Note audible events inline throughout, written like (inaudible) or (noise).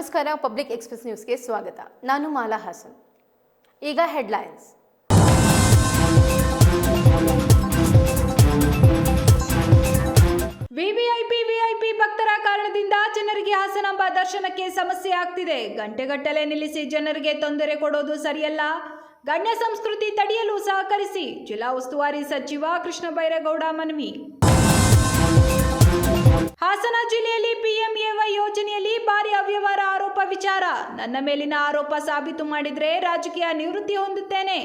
ನಮಸ್ಕಾರ public express ನ್ಯೂಸ್ಗೆ ಸ್ವಾಗತ. ನಾನು ಮಾಲಾ ಹಾಸನ್. ಈಗ ಹೆಡ್ಲೈನ್ಸ್ ವಿವಿಐಪಿ ವಿಐಪಿ ಭಕ್ತರ ಕಾರಣದಿಂದ ಜನರಿಗೆ ಹಾಸನಾಂಬ ದರ್ಶನಕ್ಕೆ ಸಮಸ್ಯೆ ಆಗ್ತಿದೆ. ಗಂಟೆಗಟ್ಟಲೆ ನಿಲ್ಲಿಸಿ ಜನರಿಗೆ ತೊಂದರೆ ಕೊಡೋದು ಸರಿಯಲ್ಲ. ಗಣ್ಯ ಸಂಸ್ಕೃತಿ ತಡೆಯಲು ಸಹಕರಿಸಿ. ಜಿಲ್ಲಾ ಉಸ್ತುವಾರಿ ಸಚಿವ ಕೃಷ್ಣ ಬೈರೇಗೌಡ ಮನವಿ. ಹಾಸನ ಜಿಲ್ಲೆಯಲ್ಲಿ ಪಿಎಂಎವೈ ಯೋಜನೆಯಲ್ಲಿ ಭಾರಿ ಅವ್ಯವಹಾರ ಆರೋಪ ವಿಚಾರ. ನನ್ನ ಮೇಲಿನ ಆರೋಪ ಸಾಬೀತು ಮಾಡಿದರೆ ರಾಜಕೀಯ ನಿವೃತ್ತಿ ಹೊಂದುತ್ತೇನೆ.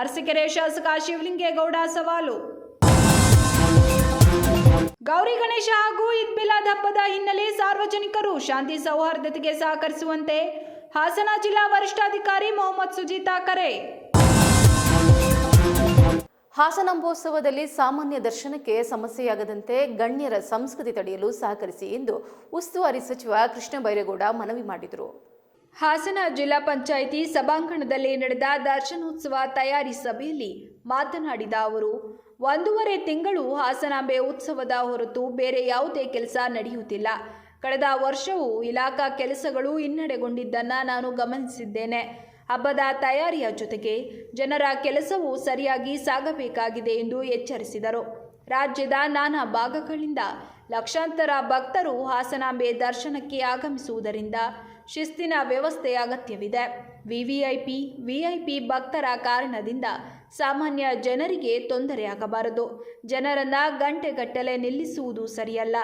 ಅರಸಿಕೆರೆ ಶಾಸಕ ಶಿವಲಿಂಗೇಗೌಡ ಸವಾಲು. ಗೌರಿ ಗಣೇಶ ಹಾಗೂ ಈದ್ ಮಿಲಾದ್ ಹಬ್ಬದ ಹಿನ್ನೆಲೆ ಸಾರ್ವಜನಿಕರು ಶಾಂತಿ ಸೌಹಾರ್ದತೆಗೆ ಸಹಕರಿಸುವಂತೆ ಹಾಸನ ಜಿಲ್ಲಾ ವರಿಷ್ಠಾಧಿಕಾರಿ ಮೊಹಮ್ಮದ್ ಸುಜೀತಾ ಕರೆ. ಹಾಸನಾಂಬೋತ್ಸವದಲ್ಲಿ ಸಾಮಾನ್ಯ ದರ್ಶನಕ್ಕೆ ಸಮಸ್ಯೆಯಾಗದಂತೆ ಗಣ್ಯರ ಸಂಸ್ಕೃತಿ ತಡೆಯಲು ಸಹಕರಿಸಿ ಎಂದು ಉಸ್ತುವಾರಿ ಸಚಿವ ಕೃಷ್ಣ ಬೈರೇಗೌಡ ಮನವಿ ಮಾಡಿದರು. ಹಾಸನ ಜಿಲ್ಲಾ ಪಂಚಾಯಿತಿ ಸಭಾಂಗಣದಲ್ಲಿ ನಡೆದ ದರ್ಶನೋತ್ಸವ ತಯಾರಿ ಸಭೆಯಲ್ಲಿ ಮಾತನಾಡಿದ ಅವರು, ಒಂದೂವರೆ ತಿಂಗಳು ಹಾಸನಾಂಬೆ ಉತ್ಸವದ ಹೊರತು ಬೇರೆ ಯಾವುದೇ ಕೆಲಸ ನಡೆಯುತ್ತಿಲ್ಲ. ಕಳೆದ ವರ್ಷವೂ ಇಲಾಖಾ ಕೆಲಸಗಳು ಹಿನ್ನಡೆಗೊಂಡಿದ್ದನ್ನು ನಾನು ಗಮನಿಸಿದ್ದೇನೆ. ಹಬ್ಬದ ತಯಾರಿಯ ಜೊತೆಗೆ ಜನರ ಕೆಲಸವು ಸರಿಯಾಗಿ ಸಾಗಬೇಕಾಗಿದೆ ಎಂದು ಎಚ್ಚರಿಸಿದರು. ರಾಜ್ಯದ ನಾನಾ ಭಾಗಗಳಿಂದ ಲಕ್ಷಾಂತರ ಭಕ್ತರು ಹಾಸನಾಂಬೆ ದರ್ಶನಕ್ಕೆ ಆಗಮಿಸುವುದರಿಂದ ಶಿಸ್ತಿನ ವ್ಯವಸ್ಥೆ ಅಗತ್ಯವಿದೆ. ವಿವಿಐಪಿ, ವಿಐಪಿ ಭಕ್ತರ ಕಾರಣದಿಂದ ಸಾಮಾನ್ಯ ಜನರಿಗೆ ತೊಂದರೆಯಾಗಬಾರದು ಜನರನ್ನ ಗಂಟೆಗಟ್ಟಲೆ ನಿಲ್ಲಿಸುವುದು ಸರಿಯಲ್ಲ.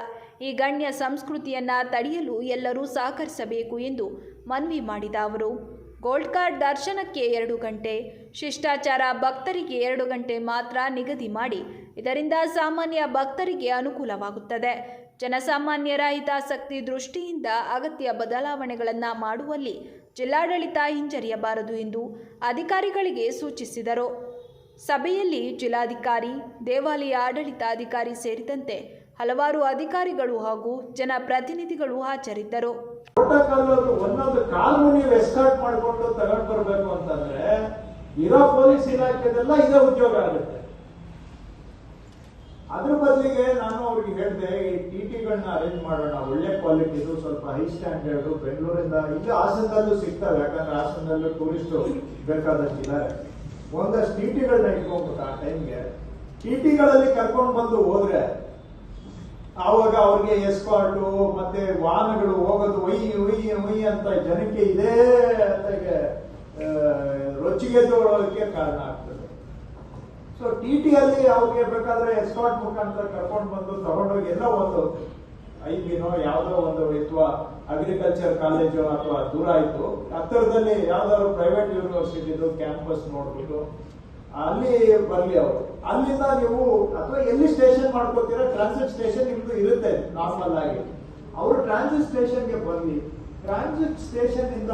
ಈ ಗಣ್ಯ ಸಂಸ್ಕೃತಿಯನ್ನ ತಡೆಯಲು ಎಲ್ಲರೂ ಸಹಕರಿಸಬೇಕು ಎಂದು ಮನವಿ ಮಾಡಿದ ಅವರು. ಗೋಲ್ಡ್ ಕಾರ್ಡ್ ದರ್ಶನಕ್ಕೆ ಎರಡು ಗಂಟೆ, ಶಿಷ್ಟಾಚಾರ ಭಕ್ತರಿಗೆ ಎರಡು ಗಂಟೆ ಮಾತ್ರ ನಿಗದಿ ಮಾಡಿ, ಇದರಿಂದ ಸಾಮಾನ್ಯ ಭಕ್ತರಿಗೆ ಅನುಕೂಲವಾಗುತ್ತದೆ. ಜನಸಾಮಾನ್ಯರ ಹಿತಾಸಕ್ತಿ ದೃಷ್ಟಿಯಿಂದ ಅಗತ್ಯ ಬದಲಾವಣೆಗಳನ್ನು ಮಾಡುವಲ್ಲಿ ಜಿಲ್ಲಾಡಳಿತ ಹಿಂಜರಿಯಬಾರದು ಎಂದು ಅಧಿಕಾರಿಗಳಿಗೆ ಸೂಚಿಸಿದರು. ಸಭೆಯಲ್ಲಿ ಜಿಲ್ಲಾಧಿಕಾರಿ, ದೇವಾಲಯ ಆಡಳಿತಾಧಿಕಾರಿ ಸೇರಿದಂತೆ ಹಲವಾರು ಅಧಿಕಾರಿಗಳು ಹಾಗೂ ಜನಪ್ರತಿನಿಧಿಗಳು ಹಾಜರಿದ್ದರು. ಒಂದೊಂದು ಕಾಲು ನೀವು ಎಸ್ಕಾರ್ಟ್ ಮಾಡ್ಕೊಂಡು ತಗೊಂಡ್ ಬರ್ಬೇಕು ಅಂತಂದ್ರೆ, ಇರೋ ಪೊಲೀಸ್ ಇಲಾಖೆದೆಲ್ಲ ಇದೇ ಉದ್ಯೋಗ ಆಗುತ್ತೆ. ಅದ್ರ ಬದಲಿಗೆ ನಾನು ಅವ್ರಿಗೆ ಹೇಳಿದೆ, ಈ ಟಿ ಟಿಗಳನ್ನ ಅರೇಂಜ್ ಮಾಡೋಣ, ಒಳ್ಳೆ ಕ್ವಾಲಿಟಿದು ಸ್ವಲ್ಪ ಹೈ ಸ್ಟ್ಯಾಂಡರ್ಡ್ ಬೆಂಗಳೂರಿಂದ ಇಲ್ಲಿ ಹಾಸನದಲ್ಲೂ ಸಿಗ್ತವೆ, ಯಾಕಂದ್ರೆ ಹಾಸನದಲ್ಲೂ ಟೂರಿಸ್ಟ್ ಬೇಕಾದಷ್ಟು ಇದ್ದಾರೆ ಒಂದಷ್ಟು ಟಿ ಟಿಗಳನ್ನ ಇಟ್ಕೊಂಡ್ಬಿಟ್ಟು ಆ ಟೈಮ್ಗೆ ಟಿ ಟಿಗಳಲ್ಲಿ ಕರ್ಕೊಂಡು ಬಂದು ಹೋದ್ರೆ ಆವಾಗ ಅವ್ರಿಗೆ ಎಸ್ಕಾರ್ಟು ಮತ್ತೆ ವಾಹನಗಳು ಹೋಗೋದು ಒಯ್ ಒಯ್ ಒಯ್ ಅಂತ ಜನಕ್ಕೆ ಇದೇ ಅಲ್ಲಿಗೆ, ರೊಚ್ಚಿಗೆ ತಗೊಳ್ಳೋದಕ್ಕೆ ಕಾರಣ ಆಗ್ತದೆ. ಸೊ ಟಿ ಟಿ ಅಲ್ಲಿ ಅವ್ರಿಗೆ ಬೇಕಾದ್ರೆ ಎಸ್ಕಾರ್ಟ್ ಮುಖಾಂತರ ಕರ್ಕೊಂಡು ಬಂದು ತಗೊಂಡೋಗಿ ಎಲ್ಲ ಒಂದು ಐದಿನೋ ಯಾವುದೋ ಒಂದು ಅಥವಾ ಅಗ್ರಿಕಲ್ಚರ್ ಕಾಲೇಜು ಅಥವಾ ದೂರ ಆಯ್ತು ಹತ್ತಿರದಲ್ಲಿ ಯಾವ್ದಾದ್ರು ಪ್ರೈವೇಟ್ ಯೂನಿವರ್ಸಿಟಿದು ಕ್ಯಾಂಪಸ್ ನೋಡ್ಬಿಟ್ಟು ಅಲ್ಲಿ ಬರ್ಲಿ ಅವರು. ಅಲ್ಲಿಂದ ನೀವು ಅಥವಾ ಎಲ್ಲಿ ಸ್ಟೇಷನ್ ಮಾಡ್ಕೋತೀರಾ ಟ್ರಾನ್ಸಿಟ್ ಸ್ಟೇಷನ್ ನಿಮ್ದು ಇರುತ್ತೆ ನಾರ್ಮಲ್ ಆಗಿ. ಅವರು ಟ್ರಾನ್ಸಿಟ್ ಸ್ಟೇಷನ್ಗೆ ಬರ್ಲಿ. ಟ್ರಾನ್ಸಿಟ್ ಸ್ಟೇಷನ್ ಇಂದ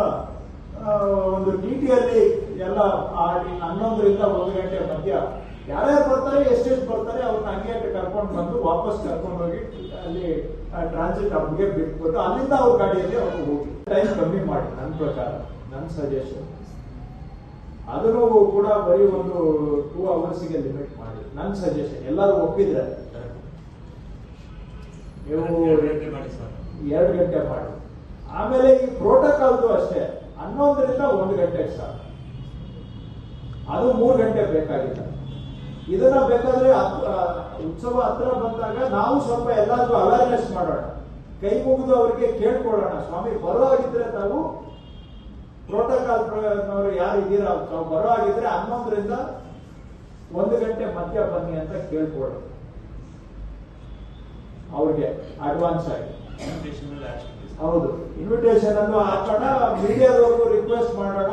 ಒಂದು ಟಿ ಅಲ್ಲಿ ಎಲ್ಲ ಹನ್ನೊಂದರಿಂದ ಒಂದು ಗಂಟೆ ಮಧ್ಯ ಯಾರ್ಯಾರು ಬರ್ತಾರೆ, ಎಷ್ಟೆಷ್ಟು ಬರ್ತಾರೆ ಅವ್ರನ್ನ ಹಂಗೆ ಕರ್ಕೊಂಡು ಬಂದು ವಾಪಸ್ ಕರ್ಕೊಂಡು ಹೋಗಿ ಅಲ್ಲಿ ಟ್ರಾನ್ಸಿಟ್ ಹಬ್ಗೆ ಬಿಟ್ಬಿಟ್ಟು ಅಲ್ಲಿಂದ ಅವ್ರ ಗಾಡಿಯಲ್ಲಿ ಅವ್ರು ಹೋಗಿ ಟೈಮ್ ಕಮ್ಮಿ ಮಾಡಿ ನನ್ನ ಪ್ರಕಾರ ನನ್ನ ಸಜೆಷನ್ ಅದನ್ನು ಕೂಡ ಬರೀ ಒಂದು ಟೂ ಅವರ್ಸ್ಗೆ ಲಿಮಿಟ್ ಮಾಡಿ. ನನ್ನ ಸಜೆಷನ್ ಎಲ್ಲರೂ ಒಪ್ಪಿದ್ರೆ. ನೀವು ಎರಡು ಗಂಟೆ ಮಾಡಿ ಆಮೇಲೆ ಈ ಪ್ರೋಟೋಕಾಲ್ದು ಅಷ್ಟೇ. ಹನ್ನೊಂದರಿಂದ ಒಂದು ಗಂಟೆಗೆ ಸಾಕು ಅದು ಮೂರು ಗಂಟೆ ಬೇಕಾಗಿಲ್ಲ. ಇದನ್ನ ಬೇಕಾದ್ರೆ ಉತ್ಸವ ಹತ್ರ ಬಂದಾಗ ನಾವು ಸ್ವಲ್ಪ ಎಲ್ಲಾದ್ರೂ ಅವೇರ್ನೆಸ್ ಮಾಡೋಣ. ಕೈ ಮುಗಿದು ಅವರಿಗೆ ಕೇಳ್ಕೊಳ್ಳೋಣ. ಸ್ವಾಮಿ ಬರೋ ಆಗಿದ್ರೆ ತಾವು ಪ್ರೋಟೋಕಾಲ್ ಪ್ರಕಾರ ಯಾರು ಇದ್ದೀರಾ? ಬರೋ ಆಗಿದ್ರೆ ಹನ್ನೊಂದರಿಂದ ಒಂದು ಗಂಟೆ ಮಧ್ಯ ಬನ್ನಿ ಅಂತ ಕೇಳ್ಕೊಳ್ಳಿ ಅವ್ರಿಗೆ ಅಡ್ವಾನ್ಸ್ ಆಗಿ. ಹೌದು. ಇನ್ವಿಟೇಷನ್ ಅನ್ನು ಹಾಕೋಣ, ಮೀಡಿಯಾದವ್ರಿಗೂ ರಿಕ್ವೆಸ್ಟ್ ಮಾಡೋಣ.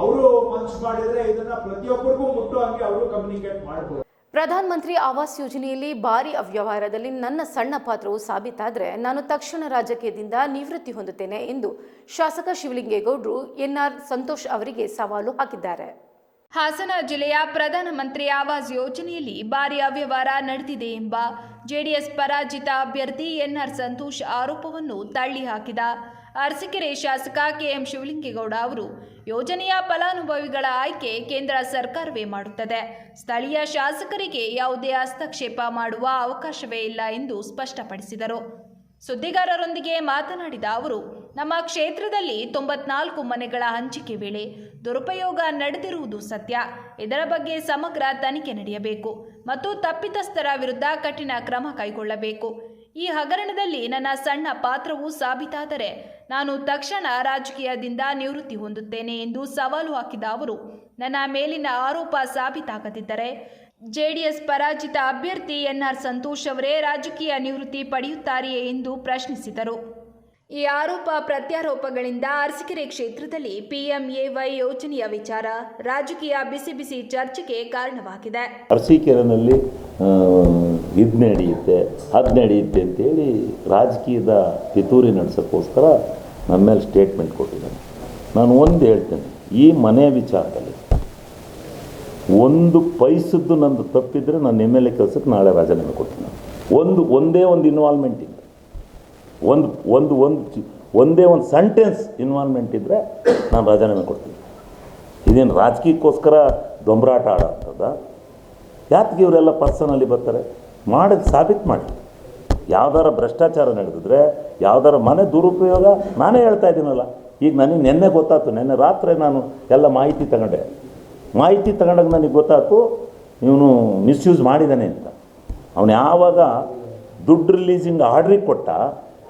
ಅವರು ಮನ್ಸು ಮಾಡಿದ್ರೆ ಇದನ್ನ ಪ್ರತಿಯೊಬ್ಬರಿಗೂ ಮುಟ್ಟು ಹಂಗೆ ಅವರು ಕಮ್ಯುನಿಕೇಟ್ ಮಾಡ್ಬೋದು. ಪ್ರಧಾನ ಮಂತ್ರಿ ಆವಾಸ್ ಯೋಜನೆಯಲ್ಲಿ ಭಾರಿ ಅವ್ಯವಹಾರದಲ್ಲಿ ನನ್ನ ಸಣ್ಣ ಪಾತ್ರವು ಸಾಬೀತಾದರೆ ನಾನು ತಕ್ಷಣ ರಾಜಕೀಯದಿಂದ ನಿವೃತ್ತಿ ಹೊಂದುತ್ತೇನೆ ಎಂದು ಶಾಸಕ ಶಿವಲಿಂಗೇಗೌಡರು ಎನ್ಆರ್ ಸಂತೋಷ್ ಅವರಿಗೆ ಸವಾಲು ಹಾಕಿದ್ದಾರೆ. ಹಾಸನ ಜಿಲ್ಲೆಯ ಪ್ರಧಾನಮಂತ್ರಿ ಆವಾಸ್ ಯೋಜನೆಯಲ್ಲಿ ಭಾರಿ ಅವ್ಯವಹಾರ ನಡೆದಿದೆ ಎಂಬ ಜೆಡಿಎಸ್ ಪರಾಜಿತ ಅಭ್ಯರ್ಥಿ ಎನ್ಆರ್ ಸಂತೋಷ್ ಆರೋಪವನ್ನು ತಳ್ಳಿ ಹಾಕಿದ ಅರಸಿಕೆರೆ ಶಾಸಕ ಕೆಎಂ ಶಿವಲಿಂಗೇಗೌಡ ಅವರು. ಯೋಜನೆಯ ಫಲಾನುಭವಿಗಳ ಆಯ್ಕೆ ಕೇಂದ್ರ ಸರ್ಕಾರವೇ ಮಾಡುತ್ತದೆ. ಸ್ಥಳೀಯ ಶಾಸಕರಿಗೆ ಯಾವುದೇ ಹಸ್ತಕ್ಷೇಪ ಮಾಡುವ ಅವಕಾಶವೇ ಇಲ್ಲ ಎಂದು ಸ್ಪಷ್ಟಪಡಿಸಿದರು. ಸುದ್ದಿಗಾರರೊಂದಿಗೆ ಮಾತನಾಡಿದ ಅವರು, ನಮ್ಮ ಕ್ಷೇತ್ರದಲ್ಲಿ ತೊಂಬತ್ನಾಲ್ಕು ಮನೆಗಳ ಹಂಚಿಕೆ ವೇಳೆ ದುರುಪಯೋಗ ನಡೆದಿರುವುದು ಸತ್ಯ. ಇದರ ಬಗ್ಗೆ ಸಮಗ್ರ ತನಿಖೆ ನಡೆಯಬೇಕು ಮತ್ತು ತಪ್ಪಿತಸ್ಥರ ವಿರುದ್ಧ ಕಠಿಣ ಕ್ರಮ ಕೈಗೊಳ್ಳಬೇಕು. ಈ ಹಗರಣದಲ್ಲಿ ನನ್ನ ಸಣ್ಣ ಪಾತ್ರವು ಸಾಬೀತಾದರೆ ನಾನು ತಕ್ಷಣ ರಾಜಕೀಯದಿಂದ ನಿವೃತ್ತಿ ಹೊಂದುತ್ತೇನೆ ಎಂದು ಸವಾಲು ಹಾಕಿದ ಅವರು, ನನ್ನ ಮೇಲಿನ ಆರೋಪ ಸಾಬೀತಾಗದಿದ್ದರೆ ಜೆಡಿಎಸ್ ಪರಾಜಿತ ಅಭ್ಯರ್ಥಿ ಎನ್ಆರ್ ಸಂತೋಷ್ ಅವರೇ ರಾಜಕೀಯ ನಿವೃತ್ತಿ ಪಡೆಯುತ್ತಾರೆಯೇ ಎಂದು ಪ್ರಶ್ನಿಸಿದರು. ಈ ಆರೋಪ ಪ್ರತ್ಯಾರೋಪಗಳಿಂದ ಅರಸೀಕೆರೆ ಕ್ಷೇತ್ರದಲ್ಲಿ ಪಿಎಂಎವೈ ಯೋಜನೆಯ ವಿಚಾರ ರಾಜಕೀಯ ಬಿಸಿ ಬಿಸಿ ಚರ್ಚೆಗೆ ಕಾರಣವಾಗಿದೆ. ಅರಸೀಕೆರೆನಲ್ಲಿ ಇದು ನಡೆಯುತ್ತೆ ಅದು ನಡೆಯುತ್ತೆ ಅಂತೇಳಿ ರಾಜಕೀಯದ ಪಿತೂರಿ ನಡೆಸೋಕ್ಕೋಸ್ಕರ ನನ್ನ ಮೇಲೆ ಸ್ಟೇಟ್ಮೆಂಟ್ ಕೊಟ್ಟಿದ್ದಾನೆ. ನಾನು ಒಂದು ಹೇಳ್ತೇನೆ, ಈ ಮನೆ ವಿಚಾರದಲ್ಲಿ ಒಂದು ಪೈಸದ್ದು ನಂದು ತಪ್ಪಿದ್ರೆ ನಾನು ಎಂ ಎಲ್ ಎ ಕೆಲಸಕ್ಕೆ ನಾಳೆ ರಾಜೀನಾಮೆ ಕೊಡ್ತೀನಿ. ಒಂದು, ಒಂದೇ ಒಂದು ಇನ್ವಾಲ್ವ್ಮೆಂಟ್ ಇದ್ದರೆ ಒಂದು ಒಂದು ಒಂದು ಒಂದೇ ಒಂದು ಸೆಂಟೆನ್ಸ್ ಇನ್ವಾಲ್ವ್ಮೆಂಟ್ ಇದ್ದರೆ ನಾನು ರಾಜೀನಾಮೆ ಕೊಡ್ತೀನಿ. ಇದೇನು ರಾಜಕೀಯಕ್ಕೋಸ್ಕರ ದೊಂಬರಾಟ ಆಡೋಂಥದ್ದು? ಯಾತ್ಗೆ ಇವರೆಲ್ಲ ಪರ್ಸನಲ್ಲಿ ಬರ್ತಾರೆ? ಮಾಡೋದು ಸಾಬೀತು ಮಾಡಿ. ಯಾವ್ದಾರ ಭ್ರಷ್ಟಾಚಾರ ನಡೆದಿದ್ರೆ, ಯಾವ್ದಾರ ಮನೆ ದುರುಪಯೋಗ ನಾನೇ ಹೇಳ್ತಾ ಇದ್ದೀನಲ್ಲ. ಈಗ ನನಗೆ ನಿನ್ನೆ ಗೊತ್ತಾಯ್ತು, ನಿನ್ನೆ ರಾತ್ರಿ ನಾನು ಎಲ್ಲ ಮಾಹಿತಿ ತಗೊಂಡೆ. ಮಾಹಿತಿ ತಗೊಂಡಾಗ ನನಗೆ ಗೊತ್ತಾಯ್ತು, ಇವನು ಮಿಸ್ಯೂಸ್ ಮಾಡಿದ್ದಾನೆ ಅಂತ. ಅವನು ಯಾವಾಗ ದುಡ್ಡು ರಿಲೀಸಿಂಗ್ ಆರ್ಡ್ರಿಗೆ ಕೊಟ್ಟ,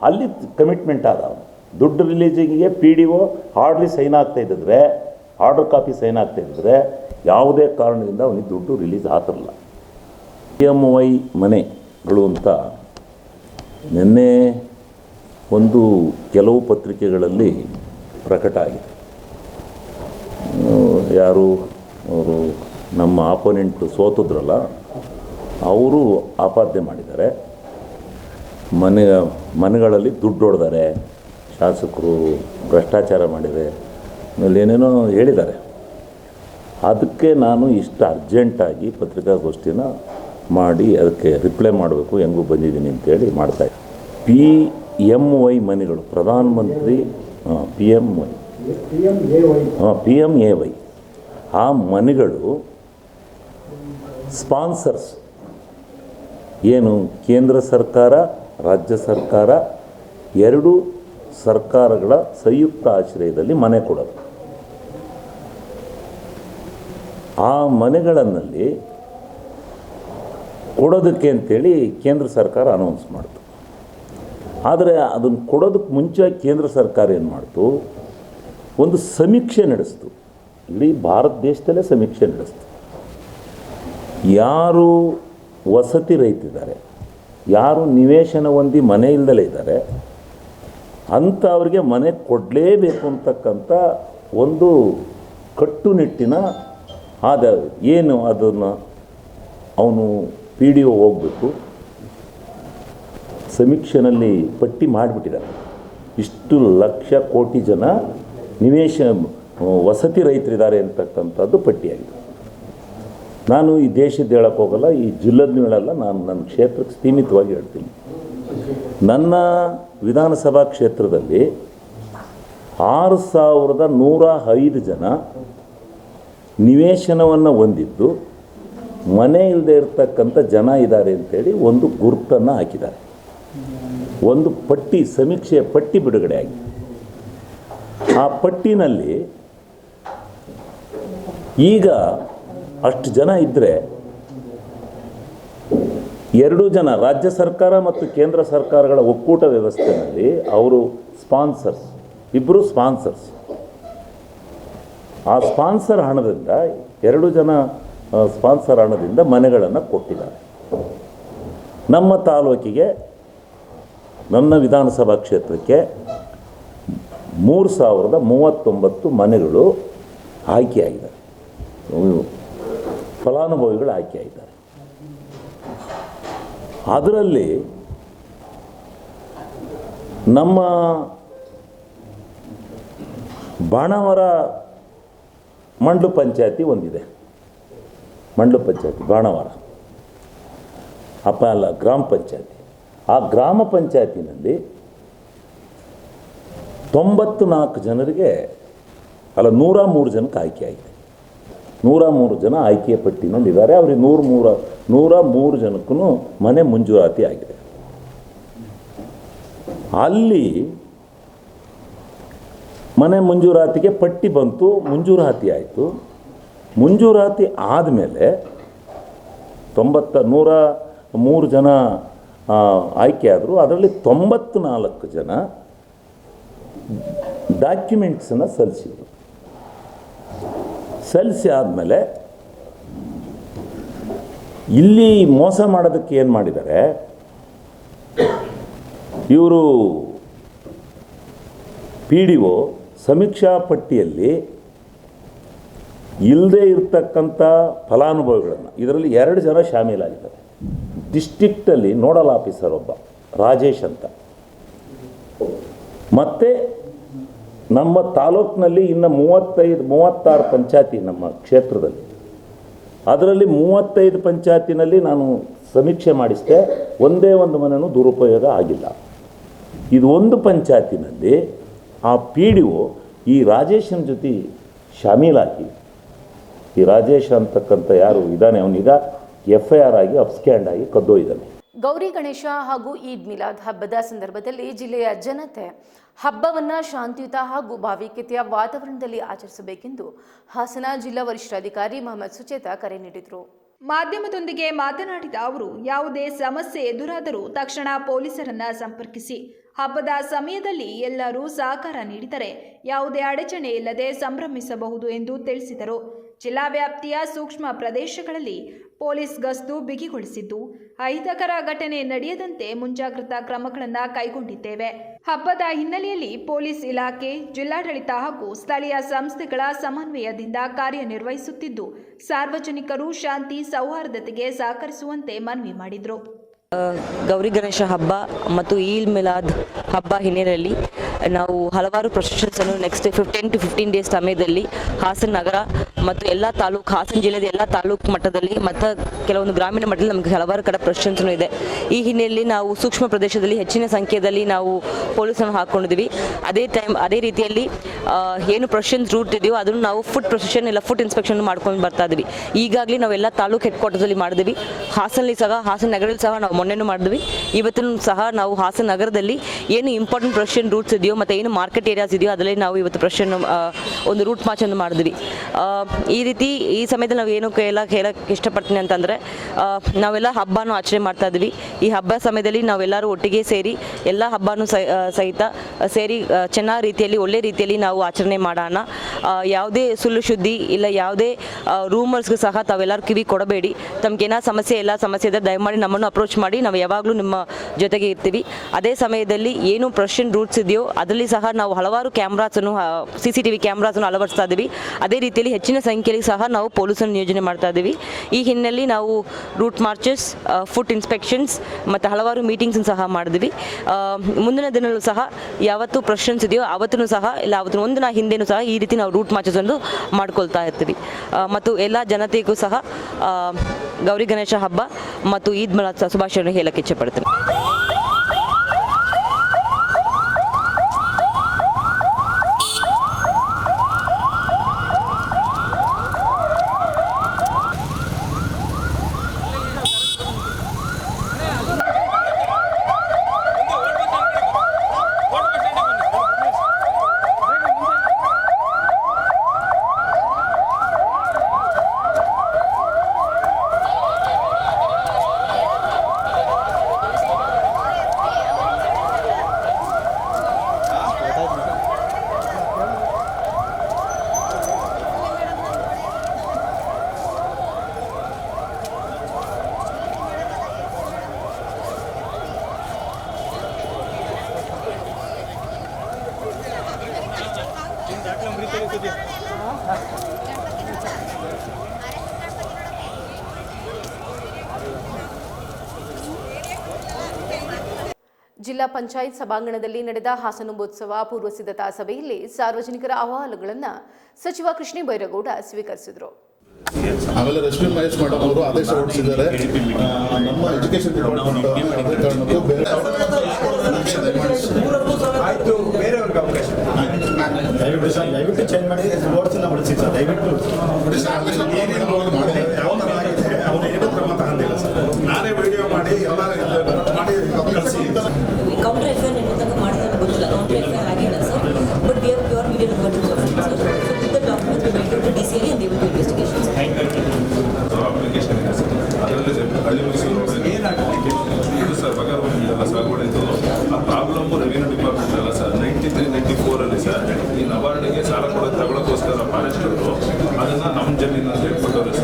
ಅಲ್ಲಿ ಕಮಿಟ್ಮೆಂಟ್ ಆದ ಅವನು. ದುಡ್ಡು ರಿಲೀಸಿಂಗಿಗೆ ಪಿ ಡಿ ಒ ಆರ್ಡ್ರಿ ಸೈನ್ ಆಗ್ತಾ ಇದ್ದಿದ್ರೆ ಆರ್ಡರ್ ಕಾಪಿ ಸೈನ್ ಆಗ್ತಾ ಇದ್ದಿದ್ರೆ, ಯಾವುದೇ ಕಾರಣದಿಂದ ಅವನಿಗೆ ದುಡ್ಡು ರಿಲೀಸ್ ಆಗ್ತಿರಲ್ಲ ಪಿ ಎಂ ವೈ ಮನೆಗಳು ಅಂತ ನಿನ್ನೆ ಒಂದು ಕೆಲವು ಪತ್ರಿಕೆಗಳಲ್ಲಿ ಪ್ರಕಟ ಆಗಿದೆ. ಯಾರು ಅವರು ನಮ್ಮ ಆಪೋನೆಂಟ್ ಸೋತಿದ್ರಲ್ಲ, ಅವರು ಆಪಾದನೆ ಮಾಡಿದ್ದಾರೆ. ಮನೆ, ಮನೆಗಳಲ್ಲಿ ದುಡ್ಡು ಹೊಡೆದಾರೆ, ಶಾಸಕರು ಭ್ರಷ್ಟಾಚಾರ ಮಾಡಿದೆ ಆಮೇಲೆ ಏನೇನೋ ಹೇಳಿದ್ದಾರೆ. ಅದಕ್ಕೆ ನಾನು ಇಷ್ಟು ಅರ್ಜೆಂಟಾಗಿ ಪತ್ರಿಕಾಗೋಷ್ಠಿನ ಮಾಡಿ ಅದಕ್ಕೆ ರಿಪ್ಲೈ ಮಾಡಬೇಕು, ಹೆಂಗೂ ಬಂದಿದ್ದೀನಿ ಅಂತೇಳಿ ಮಾಡ್ತಾಯಿದ್ದೆ ಪಿ ಎಂ ವೈ ಮನೆಗಳು ಪ್ರಧಾನಮಂತ್ರಿ ಪಿ ಎಂ ವೈ ಹಾಂ ಪಿ ಎಂ ಎ ವೈ ಆ ಮನೆಗಳು ಸ್ಪಾನ್ಸರ್ಸ್ ಏನು? ಕೇಂದ್ರ ಸರ್ಕಾರ, ರಾಜ್ಯ ಸರ್ಕಾರ, ಎರಡು ಸರ್ಕಾರಗಳ ಸಂಯುಕ್ತ ಆಶ್ರಯದಲ್ಲಿ ಮನೆ ಕೊಡೋದು. ಆ ಮನೆಗಳಲ್ಲಿ ಕೊಡೋದಕ್ಕೆ ಅಂತೇಳಿ ಕೇಂದ್ರ ಸರ್ಕಾರ ಅನೌನ್ಸ್ ಮಾಡ್ತು. ಆದರೆ ಅದನ್ನು ಕೊಡೋದಕ್ಕೆ ಮುಂಚೆ ಕೇಂದ್ರ ಸರ್ಕಾರ ಏನು ಮಾಡ್ತು? ಒಂದು ಸಮೀಕ್ಷೆ ನಡೆಸ್ತು. ಇಡೀ ಭಾರತ ದೇಶದಲ್ಲೇ ಸಮೀಕ್ಷೆ ನಡೆಸ್ತು. ಯಾರು ವಸತಿ ರೈತಿದ್ದಾರೆ, ಯಾರು ನಿವೇಶನ ಹೊಂದಿ ಮನೆ ಇಲ್ದಲೇ ಇದ್ದಾರೆ, ಅಂಥವ್ರಿಗೆ ಮನೆ ಕೊಡಲೇಬೇಕು ಅಂತಕ್ಕಂಥ ಒಂದು ಕಟ್ಟುನಿಟ್ಟಿನ ಆದ ಏನು ಅದನ್ನು ಅವನು ಪಿ ಡಿ ಒ ಹೋಗಬೇಕು. ಸಮೀಕ್ಷೆನಲ್ಲಿ ಪಟ್ಟಿ ಮಾಡಿಬಿಟ್ಟಿದ್ದಾರೆ. ಇಷ್ಟು ಲಕ್ಷ ಕೋಟಿ ಜನ ನಿವೇಶ ವಸತಿ ರೈತರಿದ್ದಾರೆ ಅಂತಕ್ಕಂಥದ್ದು ಪಟ್ಟಿಯಾಗಿದೆ. ನಾನು ಈ ದೇಶದ ಹೇಳಕ್ಕೆ ಹೋಗಲ್ಲ, ಈ ಜಿಲ್ಲದ ಹೇಳಲ್ಲ, ನಾನು ನನ್ನ ಕ್ಷೇತ್ರಕ್ಕೆ ಸೀಮಿತವಾಗಿ ಹೇಳ್ತೀನಿ. ನನ್ನ ವಿಧಾನಸಭಾ ಕ್ಷೇತ್ರದಲ್ಲಿ ಆರು ಸಾವಿರದ ನೂರ ಐದು ಜನ ನಿವೇಶನವನ್ನು ಹೊಂದಿದ್ದು ಮನೆ ಇಲ್ಲದೆ ಇರತಕ್ಕಂಥ ಜನ ಇದ್ದಾರೆ ಅಂಥೇಳಿ ಒಂದು ಗುರುತನ್ನು ಹಾಕಿದ್ದಾರೆ. ಒಂದು ಪಟ್ಟಿ, ಸಮೀಕ್ಷೆಯ ಪಟ್ಟಿ ಬಿಡುಗಡೆ ಆಗಿದೆ. ಆ ಪಟ್ಟಿನಲ್ಲಿ ಈಗ ಅಷ್ಟು ಜನ ಇದ್ದರೆ ಎರಡು ಜನ, ರಾಜ್ಯ ಸರ್ಕಾರ ಮತ್ತು ಕೇಂದ್ರ ಸರ್ಕಾರಗಳ ಒಕ್ಕೂಟ ವ್ಯವಸ್ಥೆಯಲ್ಲಿ ಅವರು ಸ್ಪಾನ್ಸರ್ಸ್ ಇಬ್ಬರು ಸ್ಪಾನ್ಸರ್ಸ್. ಆ ಸ್ಪಾನ್ಸರ್ ಹಣದಿಂದ ಎರಡು ಜನ ಸ್ಪಾನ್ಸರ್ ಹಣದಿಂದ ಮನೆಗಳನ್ನು ಕೊಟ್ಟಿದ್ದಾರೆ. ನಮ್ಮ ತಾಲೂಕಿಗೆ, ನನ್ನ ವಿಧಾನಸಭಾ ಕ್ಷೇತ್ರಕ್ಕೆ ಮೂರು ಸಾವಿರದ ಮೂವತ್ತೊಂಬತ್ತು ಮನೆಗಳು ಆಯ್ಕೆಯಾಗಿದ್ದಾರೆ ಫಲಾನುಭವಿಗಳು ಆಯ್ಕೆಯಾಗಿದ್ದಾರೆ ಅದರಲ್ಲಿ ನಮ್ಮ ಬಾಣವರ ಮಂಡ್ಲು ಪಂಚಾಯತಿ ಒಂದಿದೆ. ಮಂಡ್ಲು ಪಂಚಾಯತಿ, ಬಾಣವಾರ. ಅಪ್ಪ ಅಲ್ಲ, ಗ್ರಾಮ ಪಂಚಾಯತಿ. ಆ ಗ್ರಾಮ ಪಂಚಾಯತಿನಲ್ಲಿ ತೊಂಬತ್ತು ನಾಲ್ಕು ಜನರಿಗೆ, ಅಲ್ಲ, ನೂರ ಮೂರು ಜನಕ್ಕೆ ಆಯ್ಕೆ ಆಯಿತು ನೂರ ಮೂರು ಜನ ಆಯ್ಕೆಯ ಪಟ್ಟಿನಲ್ಲಿದ್ದಾರೆ ಅವ್ರಿಗೆ ನೂರು ಮೂರ, ನೂರ ಮೂರು ಜನಕ್ಕೂ ಮನೆ ಮಂಜೂರಾತಿ ಆಗಿದೆ. ಅಲ್ಲಿ ಮನೆ ಮಂಜೂರಾತಿಗೆ ಪಟ್ಟಿ ಬಂತು, ಮಂಜೂರಾತಿ ಆಯಿತು. ಮಂಜೂರಾತಿ ಆದಮೇಲೆ ತೊಂಬತ್ತ ನೂರ ಮೂರು ಜನ ಆಯ್ಕೆ ಆದರೂ. ಅದರಲ್ಲಿ ತೊಂಬತ್ನಾಲ್ಕು ಜನ ಡಾಕ್ಯುಮೆಂಟ್ಸನ್ನು ಸಲ್ಲಿಸಿದರು. ಸಲ್ಲಿಸಿ ಆದಮೇಲೆ ಇಲ್ಲಿ ಮೋಸ ಮಾಡೋದಕ್ಕೆ ಏನು ಮಾಡಿದ್ದಾರೆ? ಇವರು ಪಿ ಡಿ ಒ ಸಮೀಕ್ಷಾ ಪಟ್ಟಿಯಲ್ಲಿ ಇಲ್ಲದೆ ಇರತಕ್ಕಂಥ ಫಲಾನುಭವಿಗಳನ್ನು, ಇದರಲ್ಲಿ ಎರಡು ಜನ ಶಾಮೀಲಾಗಿದ್ದಾರೆ. ಡಿಸ್ಟಿಕ್ಟಲ್ಲಿ ನೋಡಲ್ ಆಫೀಸರ್ ಒಬ್ಬ, ರಾಜೇಶ್ ಅಂತ. ಮತ್ತು ನಮ್ಮ ತಾಲೂಕಿನಲ್ಲಿ ಇನ್ನು ಮೂವತ್ತೈದು, ಮೂವತ್ತಾರು ಪಂಚಾಯತಿ ನಮ್ಮ ಕ್ಷೇತ್ರದಲ್ಲಿ. ಅದರಲ್ಲಿ ಮೂವತ್ತೈದು ಪಂಚಾಯತಿನಲ್ಲಿ ನಾನು ಸಮೀಕ್ಷೆ ಮಾಡಿಸಿದೆ, ಒಂದೇ ಒಂದು ಮನೆಯೂ ದುರುಪಯೋಗ ಆಗಿಲ್ಲ. ಇದು ಒಂದು ಪಂಚಾಯತಿನಲ್ಲಿ ಆ ಪಿ ಡಿ ಒ ಈ ರಾಜೇಶನ ಜೊತೆ ಶಾಮೀಲಾಗಿ ಈ ರಾಜೇಶ್ ಅಂತಕ್ಕಂಥ ಯಾರು ಇದ್ದಾನೆ ಅವನೀಗ ಎಫ್ ಐ ಆರ್ ಆಗಿ ಅಪ್ಸ್ಕ್ಯಾಂಡ್ ಆಗಿ ಕದ್ದೊಯ್ದಾನೆ. ಗೌರಿ ಗಣೇಶ ಹಾಗೂ ಈದ್ ಮಿಲಾದ್ ಹಬ್ಬದ ಸಂದರ್ಭದಲ್ಲಿ ಜಿಲ್ಲೆಯ ಜನತೆ ಹಬ್ಬವನ್ನ ಶಾಂತಿಯುತ ಹಾಗೂ ಭಾವೈಕ್ಯತೆಯ ವಾತಾವರಣದಲ್ಲಿ ಆಚರಿಸಬೇಕೆಂದು ಹಾಸನ ಜಿಲ್ಲಾ ವರಿಷ್ಠಾಧಿಕಾರಿ ಮೊಹಮ್ಮದ್ ಸುಚೇತ ಕರೆ ನೀಡಿದರು. ಮಾಧ್ಯಮದೊಂದಿಗೆ ಮಾತನಾಡಿದ ಅವರು ಯಾವುದೇ ಸಮಸ್ಯೆ ಎದುರಾದರೂ ತಕ್ಷಣ ಪೊಲೀಸರನ್ನ ಸಂಪರ್ಕಿಸಿ. ಹಬ್ಬದ ಸಮಯದಲ್ಲಿ ಎಲ್ಲರೂ ಸಹಕಾರ ನೀಡಿದರೆ ಯಾವುದೇ ಅಡಚಣೆ ಇಲ್ಲದೆ ಸಂಭ್ರಮಿಸಬಹುದು ಎಂದು ತಿಳಿಸಿದರು. ಜಿಲ್ಲಾ ವ್ಯಾಪ್ತಿಯ ಸೂಕ್ಷ್ಮ ಪ್ರದೇಶಗಳಲ್ಲಿ ಪೊಲೀಸ್ ಗಸ್ತು ಬಿಗಿಗೊಳಿಸಿದ್ದು, ಅಹಿತಕರ ಘಟನೆ ನಡೆಯದಂತೆ ಮುಂಜಾಗ್ರತಾ ಕ್ರಮಗಳನ್ನು ಕೈಗೊಂಡಿದ್ದೇವೆ. ಹಬ್ಬದ ಹಿನ್ನೆಲೆಯಲ್ಲಿ ಪೊಲೀಸ್ ಇಲಾಖೆ, ಜಿಲ್ಲಾಡಳಿತ ಹಾಗೂ ಸ್ಥಳೀಯ ಸಂಸ್ಥೆಗಳ ಸಮನ್ವಯದಿಂದ ಕಾರ್ಯನಿರ್ವಹಿಸುತ್ತಿದ್ದು, ಸಾರ್ವಜನಿಕರು ಶಾಂತಿ ಸೌಹಾರ್ದತೆಗೆ ಸಹಕರಿಸುವಂತೆ ಮನವಿ ಮಾಡಿದರು. ಗೌರಿ ಗಣೇಶ ಹಬ್ಬ ಮತ್ತು ಈದ್ ಮಿಲಾದ್ ಹಬ್ಬ ಹಿನ್ನೆಲೆಯಲ್ಲಿ ನಾವು ಹಲವಾರು ಪ್ರೊಸೆಷನ್ಸನ್ನು next fifteen to fifteen days ಸಮಯದಲ್ಲಿ ಹಾಸನ ನಗರ ಮತ್ತು ಎಲ್ಲ ತಾಲೂಕು, ಹಾಸನ ಜಿಲ್ಲೆಯ ಎಲ್ಲ ತಾಲೂಕು ಮಟ್ಟದಲ್ಲಿ ಮತ್ತು ಕೆಲವೊಂದು ಗ್ರಾಮೀಣ ಮಟ್ಟದಲ್ಲಿ ನಮಗೆ ಹಲವಾರು ಕಡೆ ಪ್ರಶಂಸನೂ ಇದೆ. ಈ ಹಿನ್ನೆಲೆಯಲ್ಲಿ ನಾವು ಸೂಕ್ಷ್ಮ ಪ್ರದೇಶದಲ್ಲಿ ಹೆಚ್ಚಿನ ಸಂಖ್ಯೆಯಲ್ಲಿ ನಾವು ಪೊಲೀಸನ್ನು ಹಾಕ್ಕೊಂಡಿದ್ವಿ ಅದೇ ಟೈಮ್, ಅದೇ ರೀತಿಯಲ್ಲಿ ಏನು ಪ್ರೊಸೆಷನ್ಸ್ ರೂಟ್ ಇದೆಯೋ ಅದನ್ನು ನಾವು ಫುಡ್ ಪ್ರೊಸೆಷನ್ ಇಲ್ಲ ಫುಡ್ ಇನ್ಸ್ಪೆಕ್ಷನ್ ಮಾಡ್ಕೊಂಡು ಬರ್ತಾ ಇದ್ವಿ. ಈಗಾಗಲೇ ನಾವೆಲ್ಲ ತಾಲೂಕು ಹೆಡ್ ಕ್ವಾರ್ಟರ್ಸಲ್ಲಿ ಮಾಡಿದ್ವಿ ಹಾಸನಲ್ಲಿ ಸಹ, ಹಾಸನ ನಗರದಲ್ಲಿ ಸಹ ನಾವು ಮೊನ್ನೆನೂ ಮಾಡಿದ್ವಿ. ಇವತ್ತು ಸಹ ನಾವು ಹಾಸನ ನಗರದಲ್ಲಿ ಏನು ಇಂಪಾರ್ಟೆಂಟ್ ಪ್ರೊಸೆಷನ್ ರೂಟ್ಸ್ ಇದೆಯೋ ಮತ್ತು ಏನು ಮಾರ್ಕೆಟ್ ಏರಿಯಾಸ್ ಇದೆಯೋ ಅದರಲ್ಲಿ ನಾವು ಇವತ್ತು ಪ್ರೊಸೆಷನ್ ಒಂದು ರೂಟ್ ಮಾರ್ಚನ್ನು ಮಾಡಿದ್ವಿ ಈ ರೀತಿ ಈ ಸಮಯದಲ್ಲಿ ನಾವು ಏನು ಎಲ್ಲ ಹೇಳಕ್ಕೆ ಇಷ್ಟಪಡ್ತೀನಿ ಅಂತಂದರೆ ನಾವೆಲ್ಲ ಹಬ್ಬನೂ ಆಚರಣೆ ಮಾಡ್ತಾ ಇದ್ವಿ. ಈ ಹಬ್ಬ ಸಮಯದಲ್ಲಿ ನಾವೆಲ್ಲರೂ ಒಟ್ಟಿಗೆ ಸೇರಿ ಎಲ್ಲ ಹಬ್ಬನೂ ಸಹ- ಸಹಿತ ಸೇರಿ ಚೆನ್ನಾಗಿ ರೀತಿಯಲ್ಲಿ, ಒಳ್ಳೆ ರೀತಿಯಲ್ಲಿ ನಾವು ಆಚರಣೆ ಮಾಡೋಣ. ಯಾವುದೇ ಸುಳ್ಳು ಶುದ್ಧಿ ಇಲ್ಲ, ಯಾವುದೇ ರೂಮರ್ಸ್ಗೂ ಸಹ ತಾವೆಲ್ಲರೂ ಕಿವಿ ಕೊಡಬೇಡಿ. ತಮ್ಗೇನೋ ಸಮಸ್ಯೆ ಎಲ್ಲ ಸಮಸ್ಯೆ ದಯಮಾಡಿ ನಮ್ಮನ್ನು ಅಪ್ರೋಚ್ ಮಾಡಿ. ನಾವು ಯಾವಾಗಲೂ ನಿಮ್ಮ ಜೊತೆಗೆ ಇರ್ತೀವಿ. ಅದೇ ಸಮಯದಲ್ಲಿ ಏನು ಪ್ರಶನ್ ರೂಟ್ಸ್ ಇದೆಯೋ, ಅದರಲ್ಲಿ ಸಹ ನಾವು ಹಲವಾರು ಕ್ಯಾಮ್ರಾಸನ್ನು ಸಿ ಸಿ ಟಿ ವಿ ಕ್ಯಾಮ್ರಾಸನ್ನು ಅಳವಡಿಸ್ತಾ ಇದ್ದೀವಿ. ಅದೇ ರೀತಿಯಲ್ಲಿ ಹೆಚ್ಚಿನ ಸಂಖ್ಯೆಯಲ್ಲಿ ಸಹ ನಾವು ಪೊಲೀಸನ್ನು ನಿಯೋಜನೆ ಮಾಡ್ತಾ ಇದ್ದೀವಿ. ಈ ಹಿನ್ನೆಲೆಯಲ್ಲಿ ನಾವು ರೂಟ್ ಮಾರ್ಚಸ್ ಫುಡ್ ಇನ್ಸ್ಪೆಕ್ಷನ್ಸ್ ಮತ್ತು ಹಲವಾರು ಮೀಟಿಂಗ್ಸ್ ಸಹ ಮಾಡಿದ್ವಿ. ಮುಂದಿನ ದಿನಲ್ಲೂ ಸಹ ಯಾವತ್ತು ಪ್ರಶ್ನೆಸ್ ಇದೆಯೋ ಅವತ್ತೂ ಸಹ ಇಲ್ಲ ಅವತ್ತಿನ ಒಂದು ನಾ ಹಿಂದೆನೂ ಸಹ ಈ ರೀತಿ ನಾವು ರೂಟ್ ಮಾರ್ಚಸ್ ಒಂದು ಮಾಡ್ಕೊಳ್ತಾ ಇರ್ತೀವಿ. ಮತ್ತು ಎಲ್ಲ ಜನತೆಗೂ ಸಹ ಗೌರಿ ಗಣೇಶ ಹಬ್ಬ ಮತ್ತು ಈದ್ ಮಲ ಶುಭಾಶಯವನ್ನು ಹೇಳಕ್ಕೆ ಇಚ್ಛೆಪಡ್ತೀನಿ ಜಿಲ್ಲಾ ಪಂಚಾಯತ್ ಸಭಾಂಗಣದಲ್ಲಿ ನಡೆದ ಹಾಸನೋತ್ಸವ ಪೂರ್ವ ಸಿದ್ಧತಾ ಸಭೆಯಲ್ಲಿ ಸಾರ್ವಜನಿಕರ ಅಹವಾಲುಗಳನ್ನು ಸಚಿವ ಕೃಷ್ಣ ಬೈರೇಗೌಡ ಸ್ವೀಕರಿಸಿದರು ಆಮೇಲೆ ರಶ್ಮಿ ಮಹೇಶ್ ಮೇಡಮ್ ಅವರು ಆದೇಶ ಹೊರಡಿಸಿದ್ದಾರೆ ನಮ್ಮ ಎಜುಕೇಶನ್ ಆಯ್ತು ಬೇರೆಯವ್ರಿಗೆ ಅವಕಾಶ ದಯವಿಟ್ಟು ಚೇಂಜ್ ಮಾಡಿ ಬೋರ್ಡ್ಸನ್ನ ಬಳಸಿ ಸರ್ ದಯವಿಟ್ಟು ಸಾಲ ಕೂಡ ತಗೊಳ್ಳೋಕ್ಕೋಸ್ಕರ ಫಾರೆಸ್ಟರು ಅದನ್ನು ನಮ್ಮ ಜಮೀನಲ್ಲಿ ಅಂತ ಹೇಳ್ಬಿಟ್ಟು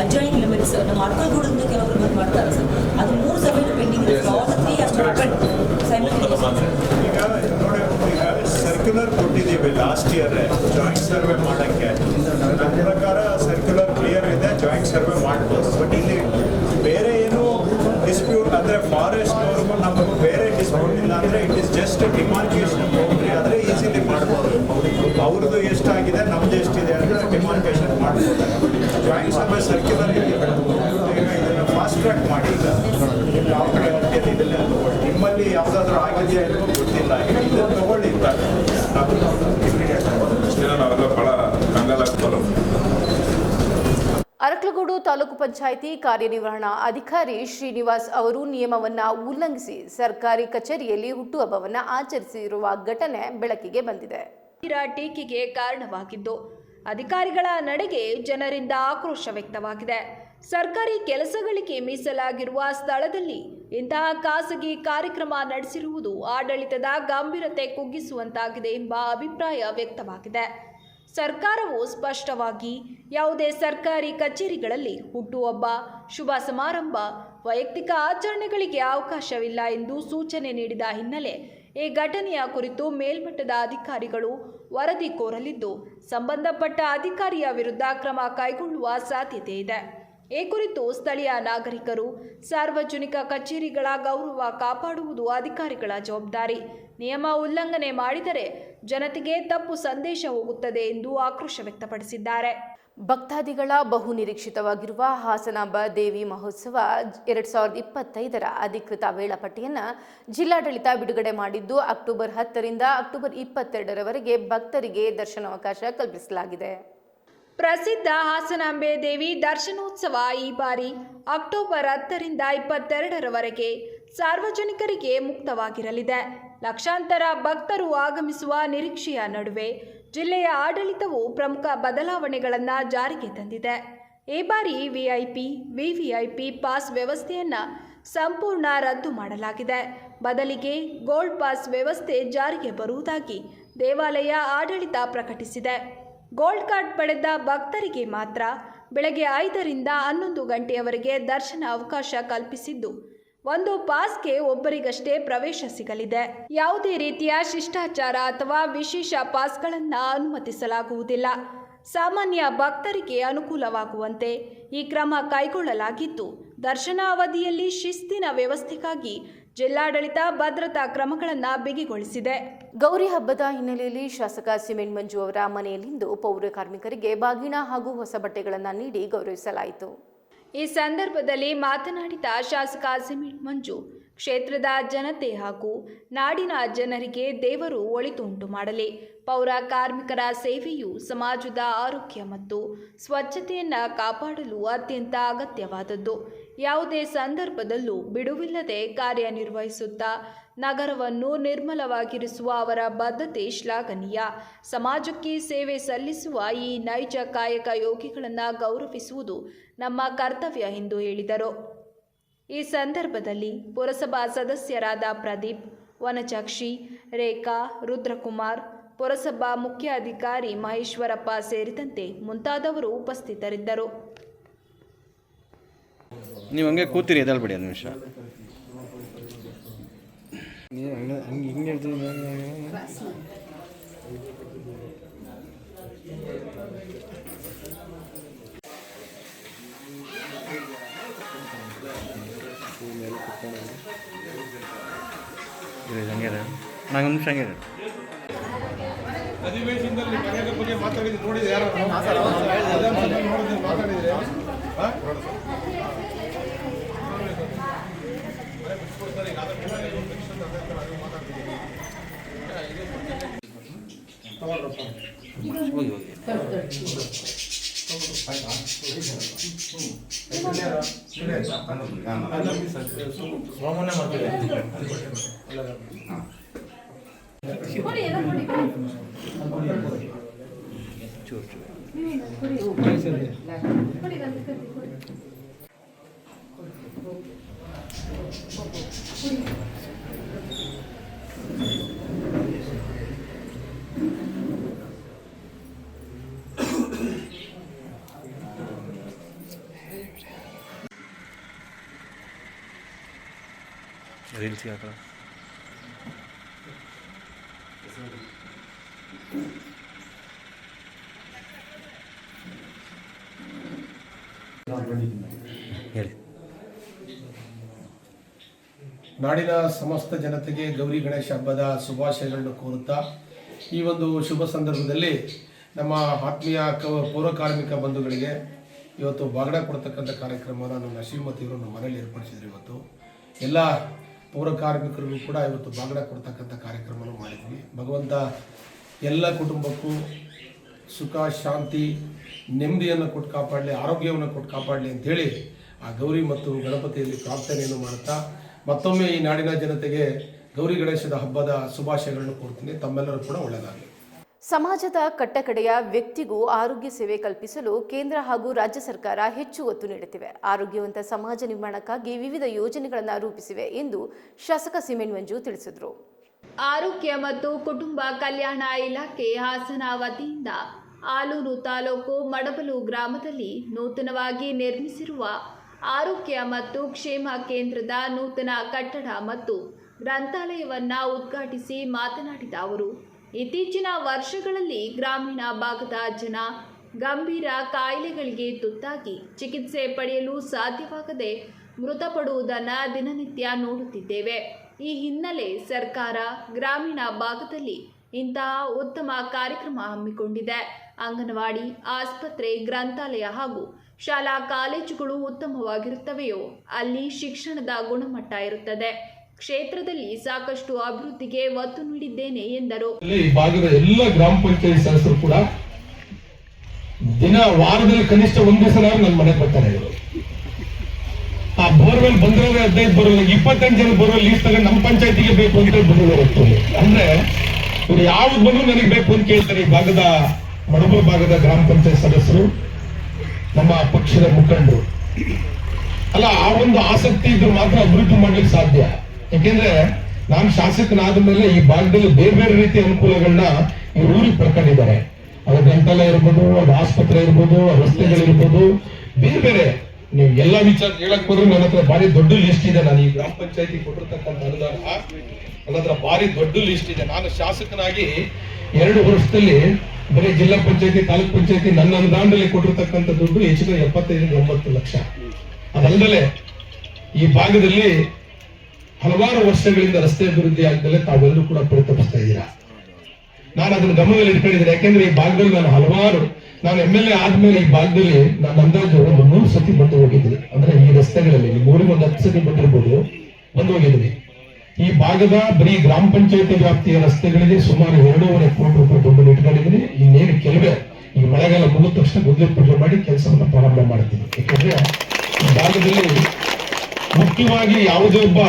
ಅಡ್ಜಾಯಿಂಗ್ ಲಿಮಿಟ್ಸ್ ನಮ್ಮ ಅರ್ಕಲ್ಗೂಡಿಂದ ಕೆಲವರು ಕೊಟ್ಟಿದ್ದೀವಿ ಲಾಸ್ಟ್ ಇಯರ್ ಜಾಯಿಂಟ್ ಸರ್ವೆ ಮಾಡೋಕ್ಕೆ. ನನ್ನ ಪ್ರಕಾರ ಸರ್ಕ್ಯುಲರ್ ಕ್ಲಿಯರ್ ಇದೆ ಜಾಯಿಂಟ್ ಸರ್ವೆ ಮಾಡ್ಬೋದು. ಬಟ್ ಇಲ್ಲಿ ಬೇರೆ ಏನು ಡಿಸ್ಪ್ಯೂಟ್ ಅಂದರೆ ಫಾರೆಸ್ಟ್ ಅವ್ರಿಗೂ ನಮಗೂ ಬೇರೆ ಡಿಸ್ಪ್ಯೂಟ್ ಇಲ್ಲ ಅಂದರೆ it is just demarcation boundary ಆದರೆ ಈಸಿಲಿ ಮಾಡ್ಬೋದು. ಅವ್ರದ್ದು ಎಷ್ಟಾಗಿದೆ, ನಮ್ದು ಎಷ್ಟಿದೆ ಅಂದರೆ ಡಿಮಾರ್ಕೇಶನ್ ಮಾಡ್ಬೋದು. ಜಾಯಿಂಟ್ ಸರ್ವೆ ಸರ್ಕ್ಯುಲರ್ ಇದೆ ಇದನ್ನು ಫಾಸ್ಟ್ ಟ್ರ್ಯಾಕ್ ಮಾಡಿ. ಯಾವ ಕಡೆ. ನಿಮ್ಮಲ್ಲಿ ಯಾವುದಾದ್ರೂ ಆಗಿದೆಯಾ ಇಲ್ವೋ ಗೊತ್ತಿಲ್ಲ ಇದನ್ನು ತಗೊಳ್ಳಿ ಅಷ್ಟೇ ನಾವೆಲ್ಲ ಭಾಳ ಕಂಗಾಲಾಗ್ತಾರೆ ಅರಕಲಗೂಡು ತಾಲೂಕು ಪಂಚಾಯಿತಿ ಕಾರ್ಯನಿರ್ವಹಣಾ ಅಧಿಕಾರಿ ಶ್ರೀನಿವಾಸ್ ಅವರು ನಿಯಮವನ್ನ ಉಲ್ಲಂಘಿಸಿ ಸರ್ಕಾರಿ ಕಚೇರಿಯಲ್ಲಿ ಹುಟ್ಟುಹಬ್ಬವನ್ನು ಆಚರಿಸಿರುವ ಘಟನೆ ಬೆಳಕಿಗೆ ಬಂದಿದೆ. ತೀರಾ ಟೀಕೆಗೆ ಕಾರಣವಾಗಿದ್ದು, ಅಧಿಕಾರಿಗಳ ನಡೆಗೆ ಜನರಿಂದ ಆಕ್ರೋಶ ವ್ಯಕ್ತವಾಗಿದೆ. ಸರ್ಕಾರಿ ಕೆಲಸಗಳಿಗೆ ಮೀಸಲಾಗಿರುವ ಸ್ಥಳದಲ್ಲಿ ಇಂತಹ ಖಾಸಗಿ ಕಾರ್ಯಕ್ರಮ ನಡೆಸಿರುವುದು ಆಡಳಿತದ ಗಂಭೀರತೆ ಕುಗ್ಗಿಸುವಂತಾಗಿದೆ ಎಂಬ ಅಭಿಪ್ರಾಯ ವ್ಯಕ್ತವಾಗಿದೆ. ಸರ್ಕಾರವು ಸ್ಪಷ್ಟವಾಗಿ ಯಾವುದೇ ಸರ್ಕಾರಿ ಕಚೇರಿಗಳಲ್ಲಿ ಹುಟ್ಟುಹಬ್ಬ, ಶುಭ ಸಮಾರಂಭ, ವೈಯಕ್ತಿಕ ಆಚರಣೆಗಳಿಗೆ ಅವಕಾಶವಿಲ್ಲ ಎಂದು ಸೂಚನೆ ನೀಡಿದ ಹಿನ್ನೆಲೆ ಈ ಘಟನೆಯ ಕುರಿತು ಮೇಲ್ಮಟ್ಟದ ಅಧಿಕಾರಿಗಳು ವರದಿ ಕೋರಲಿದ್ದು, ಸಂಬಂಧಪಟ್ಟ ಅಧಿಕಾರಿಯ ವಿರುದ್ಧ ಕ್ರಮ ಕೈಗೊಳ್ಳುವ ಸಾಧ್ಯತೆ ಇದೆ. ಈ ಕುರಿತು ಸ್ಥಳೀಯ ನಾಗರಿಕರು ಸಾರ್ವಜನಿಕ ಕಚೇರಿಗಳ ಗೌರವ ಕಾಪಾಡುವುದು ಅಧಿಕಾರಿಗಳ ಜವಾಬ್ದಾರಿ. ನಿಯಮ ಉಲ್ಲಂಘನೆ ಮಾಡಿದರೆ ಜನತೆಗೆ ತಪ್ಪು ಸಂದೇಶ ಹೋಗುತ್ತದೆ ಎಂದು ಆಕ್ರೋಶ ವ್ಯಕ್ತಪಡಿಸಿದ್ದಾರೆ. ಭಕ್ತಾದಿಗಳ ಬಹು ನಿರೀಕ್ಷಿತವಾಗಿರುವ ಹಾಸನಾಂಬ ದೇವಿ ಮಹೋತ್ಸವ ಎರಡ್ ಸಾವಿರದ ಇಪ್ಪತ್ತೈದರ ಅಧಿಕೃತ ವೇಳಾಪಟ್ಟಿಯನ್ನು ಜಿಲ್ಲಾಡಳಿತ ಬಿಡುಗಡೆ ಮಾಡಿದ್ದು ಅಕ್ಟೋಬರ್ ಹತ್ತರಿಂದ ಅಕ್ಟೋಬರ್ ಇಪ್ಪತ್ತೆರಡರವರೆಗೆ ಭಕ್ತರಿಗೆ ದರ್ಶನಾವಕಾಶ ಕಲ್ಪಿಸಲಾಗಿದೆ. ಪ್ರಸಿದ್ಧ ಹಾಸನಾಂಬೆ ದೇವಿ ದರ್ಶನೋತ್ಸವ ಈ ಬಾರಿ ಅಕ್ಟೋಬರ್ ಹತ್ತರಿಂದ ಇಪ್ಪತ್ತೆರಡರವರೆಗೆ ಸಾರ್ವಜನಿಕರಿಗೆ ಮುಕ್ತವಾಗಿರಲಿದೆ. ಲಕ್ಷಾಂತರ ಭಕ್ತರು ಆಗಮಿಸುವ ನಿರೀಕ್ಷೆಯ ನಡುವೆ ಜಿಲ್ಲೆಯ ಆಡಳಿತವು ಪ್ರಮುಖ ಬದಲಾವಣೆಗಳನ್ನು ಜಾರಿಗೆ ತಂದಿದೆ. ಈ ಬಾರಿ ವಿಐಪಿ, ವಿವಿಐಪಿ ಪಾಸ್ ವ್ಯವಸ್ಥೆಯನ್ನು ಸಂಪೂರ್ಣ ರದ್ದು ಮಾಡಲಾಗಿದೆ. ಬದಲಿಗೆ ಗೋಲ್ಡ್ ಪಾಸ್ ವ್ಯವಸ್ಥೆ ಜಾರಿಗೆ ಬರುವುದಾಗಿ ದೇವಾಲಯ ಆಡಳಿತ ಪ್ರಕಟಿಸಿದೆ. ಗೋಲ್ಡ್ ಕಾರ್ಡ್ ಪಡೆದ ಭಕ್ತರಿಗೆ ಮಾತ್ರ ಬೆಳಗ್ಗೆ ಐದರಿಂದ ಹನ್ನೊಂದು ಗಂಟೆಯವರೆಗೆ ದರ್ಶನ ಅವಕಾಶ ಕಲ್ಪಿಸಿದ್ದು ಒಂದು ಪಾಸ್ಗೆ ಒಬ್ಬರಿಗಷ್ಟೇ ಪ್ರವೇಶ ಸಿಗಲಿದೆ. ಯಾವುದೇ ರೀತಿಯ ಶಿಷ್ಟಾಚಾರ ಅಥವಾ ವಿಶೇಷ ಪಾಸ್ಗಳನ್ನು ಅನುಮತಿಸಲಾಗುವುದಿಲ್ಲ. ಸಾಮಾನ್ಯ ಭಕ್ತರಿಗೆ ಅನುಕೂಲವಾಗುವಂತೆ ಈ ಕ್ರಮ ಕೈಗೊಳ್ಳಲಾಗಿದ್ದು, ದರ್ಶನ ಅವಧಿಯಲ್ಲಿ ಶಿಸ್ತಿನ ವ್ಯವಸ್ಥೆಗಾಗಿ ಜಿಲ್ಲಾಡಳಿತ ಭದ್ರತಾ ಕ್ರಮಗಳನ್ನು ಬಿಗಿಗೊಳಿಸಿದೆ. ಗೌರಿ ಹಬ್ಬದ ಹಿನ್ನೆಲೆಯಲ್ಲಿ ಶಾಸಕ ಸಿಮೆಂಟ್ ಮಂಜು ಅವರ ಮನೆಯಲ್ಲಿಂದು ಪೌರ ಕಾರ್ಮಿಕರಿಗೆ ಬಾಗಿನ ಹಾಗೂ ಹೊಸ ಬಟ್ಟೆಗಳನ್ನು ನೀಡಿ ಗೌರವಿಸಲಾಯಿತು. ಈ ಸಂದರ್ಭದಲ್ಲಿ ಮಾತನಾಡಿದ ಶಾಸಕ ಸಿಮೆಂಟ್ ಮಂಜು, ಕ್ಷೇತ್ರದ ಜನತೆ ಹಾಗೂ ನಾಡಿನ ಜನರಿಗೆ ದೇವರು ಒಳಿತುಂಟು ಮಾಡಲಿ. ಪೌರ ಕಾರ್ಮಿಕರ ಸೇವೆಯು ಸಮಾಜದ ಆರೋಗ್ಯ ಮತ್ತು ಸ್ವಚ್ಛತೆಯನ್ನು ಕಾಪಾಡಲು ಅತ್ಯಂತ ಅಗತ್ಯವಾದದ್ದು. ಯಾವುದೇ ಸಂದರ್ಭದಲ್ಲೂ ಬಿಡುವಿಲ್ಲದೆ ಕಾರ್ಯನಿರ್ವಹಿಸುತ್ತಾ ನಗರವನ್ನು ನಿರ್ಮಲವಾಗಿರಿಸುವ ಅವರ ಬದ್ಧತೆ ಶ್ಲಾಘನೀಯ. ಸಮಾಜಕ್ಕೆ ಸೇವೆ ಸಲ್ಲಿಸುವ ಈ ನೈಜ ಕಾಯಕ ಯೋಗಿಗಳನ್ನು ಗೌರವಿಸುವುದು ನಮ್ಮ ಕರ್ತವ್ಯ ಎಂದು ಹೇಳಿದರು. ಈ ಸಂದರ್ಭದಲ್ಲಿ ಪುರಸಭಾ ಸದಸ್ಯರಾದ ಪ್ರದೀಪ್, ವನಚಾಕ್ಷಿ, ರೇಖಾ, ರುದ್ರಕುಮಾರ್, ಪುರಸಭಾ ಮುಖ್ಯಾಧಿಕಾರಿ ಮಹೇಶ್ವರಪ್ಪ ಸೇರಿದಂತೆ ಮುಂತಾದವರು ಉಪಸ್ಥಿತರಿದ್ದರು. ನೀವು ಹಂಗೆ ಕೂತಿರಿ ನಿಮಿಷ. ಹಿಂಗೆ. ನಂಗೆ ನಿಮಿಷ ಹಂಗೆ. ಅಧಿವೇಶನದಲ್ಲಿ ಮನೆಯ ಬಗ್ಗೆ ಮಾತಾಡಿದ್ದು ನೋಡಿದ್ರೆ ಯಾರು ಮಾತಾಡಿದ್ರೆ ಹೋಗಿ ಹೋಗಿ ಹೇಳಿ. ನಾಡಿನ ಸಮಸ್ತ ಜನತೆಗೆ ಗೌರಿ ಗಣೇಶ ಹಬ್ಬದ ಶುಭಾಶಯಗಳನ್ನು ಕೋರುತ್ತಾ ಈ ಒಂದು ಶುಭ ಸಂದರ್ಭದಲ್ಲಿ ನಮ್ಮ ಆತ್ಮೀಯ ಕ ಪೌರ ಕಾರ್ಮಿಕ ಬಂಧುಗಳಿಗೆ ಇವತ್ತು ಬಾಗಡ ಕೊಡ್ತಕ್ಕಂಥ ಕಾರ್ಯಕ್ರಮವನ್ನು ನಮ್ಮ ಶ್ರೀಮತಿಯವರು ನಮ್ಮ ಮನೆಯಲ್ಲಿ ಏರ್ಪಡಿಸಿದ್ರು ಇವತ್ತು. ಎಲ್ಲ ಪೌರ ಕಾರ್ಮಿಕರಿಗೂ ಕೂಡ ಇವತ್ತು ಬಾಗಡ ಕೊಡ್ತಕ್ಕಂಥ ಕಾರ್ಯಕ್ರಮವನ್ನು ಮಾಡಿದ್ವಿ. ಭಗವಂತ ಎಲ್ಲ ಕುಟುಂಬಕ್ಕೂ ಸುಖ, ಶಾಂತಿ, ನೆಮ್ಮದಿಯನ್ನು ಕೊಟ್ಟು ಕಾಪಾಡಲಿ, ಆರೋಗ್ಯವನ್ನು ಕೊಟ್ಟು ಕಾಪಾಡಲಿ ಅಂಥೇಳಿ ಆ ಗೌರಿ ಮತ್ತು ಗಣಪತಿಯಲ್ಲಿ ಪ್ರಾರ್ಥನೆಯನ್ನು ಮಾಡುತ್ತಾ ಮತ್ತೊಮ್ಮೆ ಈ ನಾಡಿನ ಜನತೆಗೆ ಗೌರಿ ಗಣೇಶದ ಹಬ್ಬದ ಶುಭಾಶಯಗಳನ್ನು ಕೊಡ್ತೀನಿ ತಮ್ಮೆಲ್ಲರೂ ಕೂಡ ಒಳ್ಳೆಯದಾಗಲಿ ಸಮಾಜದ ಕಟ್ಟಕಡೆಯ ವ್ಯಕ್ತಿಗೂ ಆರೋಗ್ಯ ಸೇವೆ ಕಲ್ಪಿಸಲು ಕೇಂದ್ರ ಹಾಗೂ ರಾಜ್ಯ ಸರ್ಕಾರ ಹೆಚ್ಚು ಒತ್ತು ನೀಡುತ್ತಿವೆ. ಆರೋಗ್ಯವಂತ ಸಮಾಜ ನಿರ್ಮಾಣಕ್ಕಾಗಿ ವಿವಿಧ ಯೋಜನೆಗಳನ್ನು ರೂಪಿಸಿವೆ ಎಂದು ಶಾಸಕ ಸಿಮೆನ್ ಮಂಜು ತಿಳಿಸಿದರು. ಆರೋಗ್ಯ ಮತ್ತು ಕುಟುಂಬ ಕಲ್ಯಾಣ ಇಲಾಖೆ ಹಾಸನ ವತಿಯಿಂದ ಆಲೂರು ತಾಲೂಕು ಮಡಬಲು ಗ್ರಾಮದಲ್ಲಿ ನೂತನವಾಗಿ ನಿರ್ಮಿಸಿರುವ ಆರೋಗ್ಯ ಮತ್ತು ಕ್ಷೇಮ ಕೇಂದ್ರದ ನೂತನ ಕಟ್ಟಡ ಮತ್ತು ಗ್ರಂಥಾಲಯವನ್ನು ಉದ್ಘಾಟಿಸಿ ಮಾತನಾಡಿದ ಅವರು. ಇತ್ತೀಚಿನ ವರ್ಷಗಳಲ್ಲಿ ಗ್ರಾಮೀಣ ಭಾಗದ ಜನ ಗಂಭೀರ ಕಾಯಿಲೆಗಳಿಗೆ ತುತ್ತಾಗಿ ಚಿಕಿತ್ಸೆ ಪಡೆಯಲು ಸಾಧ್ಯವಾಗದೆ ಮೃತಪಡುವುದನ್ನು ದಿನನಿತ್ಯ ನೋಡುತ್ತಿದ್ದೇವೆ. ಈ ಹಿನ್ನೆಲೆ ಸರ್ಕಾರ ಗ್ರಾಮೀಣ ಭಾಗದಲ್ಲಿ ಇಂತಹ ಉತ್ತಮ ಕಾರ್ಯಕ್ರಮ ಹಮ್ಮಿಕೊಂಡಿದೆ. ಅಂಗನವಾಡಿ, ಆಸ್ಪತ್ರೆ, ಗ್ರಂಥಾಲಯ ಹಾಗೂ ಶಾಲಾ ಕಾಲೇಜುಗಳು ಉತ್ತಮವಾಗಿರುತ್ತವೆಯೋ ಅಲ್ಲಿ ಶಿಕ್ಷಣದ ಗುಣಮಟ್ಟ ಇರುತ್ತದೆ. ಕ್ಷೇತ್ರದಲ್ಲಿ ಸಾಕಷ್ಟು ಅಭಿವೃದ್ಧಿಗೆ ಒತ್ತು ನೀಡಿದ್ದೇನೆ ಎಂದರು. ಭಾಗದ ಎಲ್ಲ ಗ್ರಾಮ ಪಂಚಾಯತ್ ಸದಸ್ಯರು ಕೂಡ ದಿನ ವಾರದಲ್ಲಿ ಕನಿಷ್ಠ ಒಂದ್ ದಿವಸ ನನ್ನ ಮನೆಗೆ ಬರ್ತಾರೆ. ಆ ಬೋರ್ವೆಲ್ ಬಂದಿರೋದೇ ಹದಿನೈದು ಬರೋಲ್ಲ ಇಪ್ಪತ್ತೆಂಟು ಜನ ಬೋರ್ವೆಲ್ ಲೀಸ್ ತಗೊಂಡು ನಮ್ಮ ಪಂಚಾಯತಿಗೆ ಬೇಕು ಅಂತ ಬಂದಿರೋ ಅಂದ್ರೆ ಇವ್ರು ಯಾವ್ದು ಬಂದ್ರು ನನಗೆ ಬೇಕು ಅಂತ ಕೇಳ್ತಾರೆ ಈ ಭಾಗದ, ಮಡಬೂರು ಭಾಗದ ಗ್ರಾಮ ಪಂಚಾಯತ್ ಸದಸ್ಯರು, ನಮ್ಮ ಪಕ್ಷದ ಮುಖಂಡರು. ಅಲ್ಲ, ಆ ಒಂದು ಆಸಕ್ತಿ ಇದ್ರೆ ಮಾತ್ರ ಅಭಿವೃದ್ಧಿ ಮಾಡ್ಲಿಕ್ಕೆ ಸಾಧ್ಯ. ಯಾಕೆಂದ್ರೆ ನಾನು ಶಾಸಕನಾದ ಮೇಲೆ ಈ ಭಾಗದಲ್ಲಿ ಬೇರೆ ಬೇರೆ ರೀತಿಯ ಅನುಕೂಲಗಳನ್ನ ಈ ಊರಿಗೆ ಪಡ್ಕೊಂಡಿದ್ದಾರೆ. ಅದು ಗ್ರಂಥಾಲಯ ಇರ್ಬೋದು, ಅದು ಆಸ್ಪತ್ರೆ ಇರ್ಬೋದು ರಸ್ತೆಗಳಿರ್ಬೋದು, ಬೇರೆ ಬೇರೆ. ನೀವು ಎಲ್ಲ ವಿಚಾರ ಹೇಳಕ್ ಹೋದ್ರೆ ನನ್ನ ಹತ್ರ ಭಾರಿ ದೊಡ್ಡ ಲಿಸ್ಟ್ ಇದೆ. ನಾನು ಈ ಗ್ರಾಮ ಪಂಚಾಯತಿ ಕೊಟ್ಟಿರ್ತಕ್ಕಂಥ ಅನುದಾನ, ನನ್ನ ಹತ್ರ ಭಾರಿ ದೊಡ್ಡ ಲಿಸ್ಟ್ ಇದೆ. ನಾನು ಶಾಸಕನಾಗಿ ಎರಡು ವರ್ಷದಲ್ಲಿ ಬರೀ ಜಿಲ್ಲಾ ಪಂಚಾಯತಿ, ತಾಲೂಕ್ ಪಂಚಾಯತಿ ನನ್ನ ಅನುದಾನದಲ್ಲಿ ಕೊಟ್ಟಿರ್ತಕ್ಕಂಥ ದುಡ್ಡು ಹೆಚ್ಚಿನ ಎಪ್ಪತ್ತೈದರಿಂದ ಒಂಬತ್ತು ಲಕ್ಷ. ಅದಲ್ಲದೆ ಈ ಭಾಗದಲ್ಲಿ ಹಲವಾರು ವರ್ಷಗಳಿಂದ ರಸ್ತೆ ಅಭಿವೃದ್ಧಿ ಆಗದಲ್ಲೇ ತಾವೆಲ್ಲರೂ ಕೂಡ ಪರಿತಪಿಸ್ತಾ ಇದ್ದೀರಾ? ನಾನು ಅದನ್ನು ಗಮನದಲ್ಲಿ ಇಟ್ಕೊಂಡಿದ್ದೀನಿ. ಯಾಕೆಂದ್ರೆ ಈ ಭಾಗದಲ್ಲಿ ನಾನು ಹಲವಾರು ನಾನು ಎಂ ಎಲ್ ಎ ಆದ್ಮೇಲೆ ಈ ಭಾಗದಲ್ಲಿ ನಾನು ಅಂದಾಜು ಒಂದು ಮೂರು ಸತಿ ಬಂದು ಹೋಗಿದ್ದೀನಿ. ಅಂದ್ರೆ ಈ ರಸ್ತೆಗಳಲ್ಲಿ, ಈ ಊರಿಗೆ ಒಂದು ಹತ್ತು ಸತಿ ಬಂದಿರ್ಬೋದು, ಬಂದು ಹೋಗಿದ್ದೀನಿ. ಈ ಭಾಗದ ಬರೀ ಗ್ರಾಮ ಪಂಚಾಯತಿ ವ್ಯಾಪ್ತಿಯ ರಸ್ತೆಗಳಿಗೆ ಸುಮಾರು ಎರಡೂವರೆ ಕೋಟಿ ರೂಪಾಯಿ ದುಡ್ಡು ಇಟ್ಕೊಂಡಿದ್ದೀನಿ. ಇನ್ನೇನು ಕೆಲವೇ ಈ ಮಳೆಗಾಲ ಮುಗಿದ ತಕ್ಷಣ ಗುದ್ದಿ ಪೂಜೆ ಮಾಡಿ ಕೆಲಸವನ್ನು ಪ್ರಾರಂಭ ಮಾಡ್ತೀನಿ. ಯಾಕಂದ್ರೆ ಈ ಭಾಗದಲ್ಲಿ ಮುಖ್ಯವಾಗಿ ಯಾವುದೇ ಒಬ್ಬ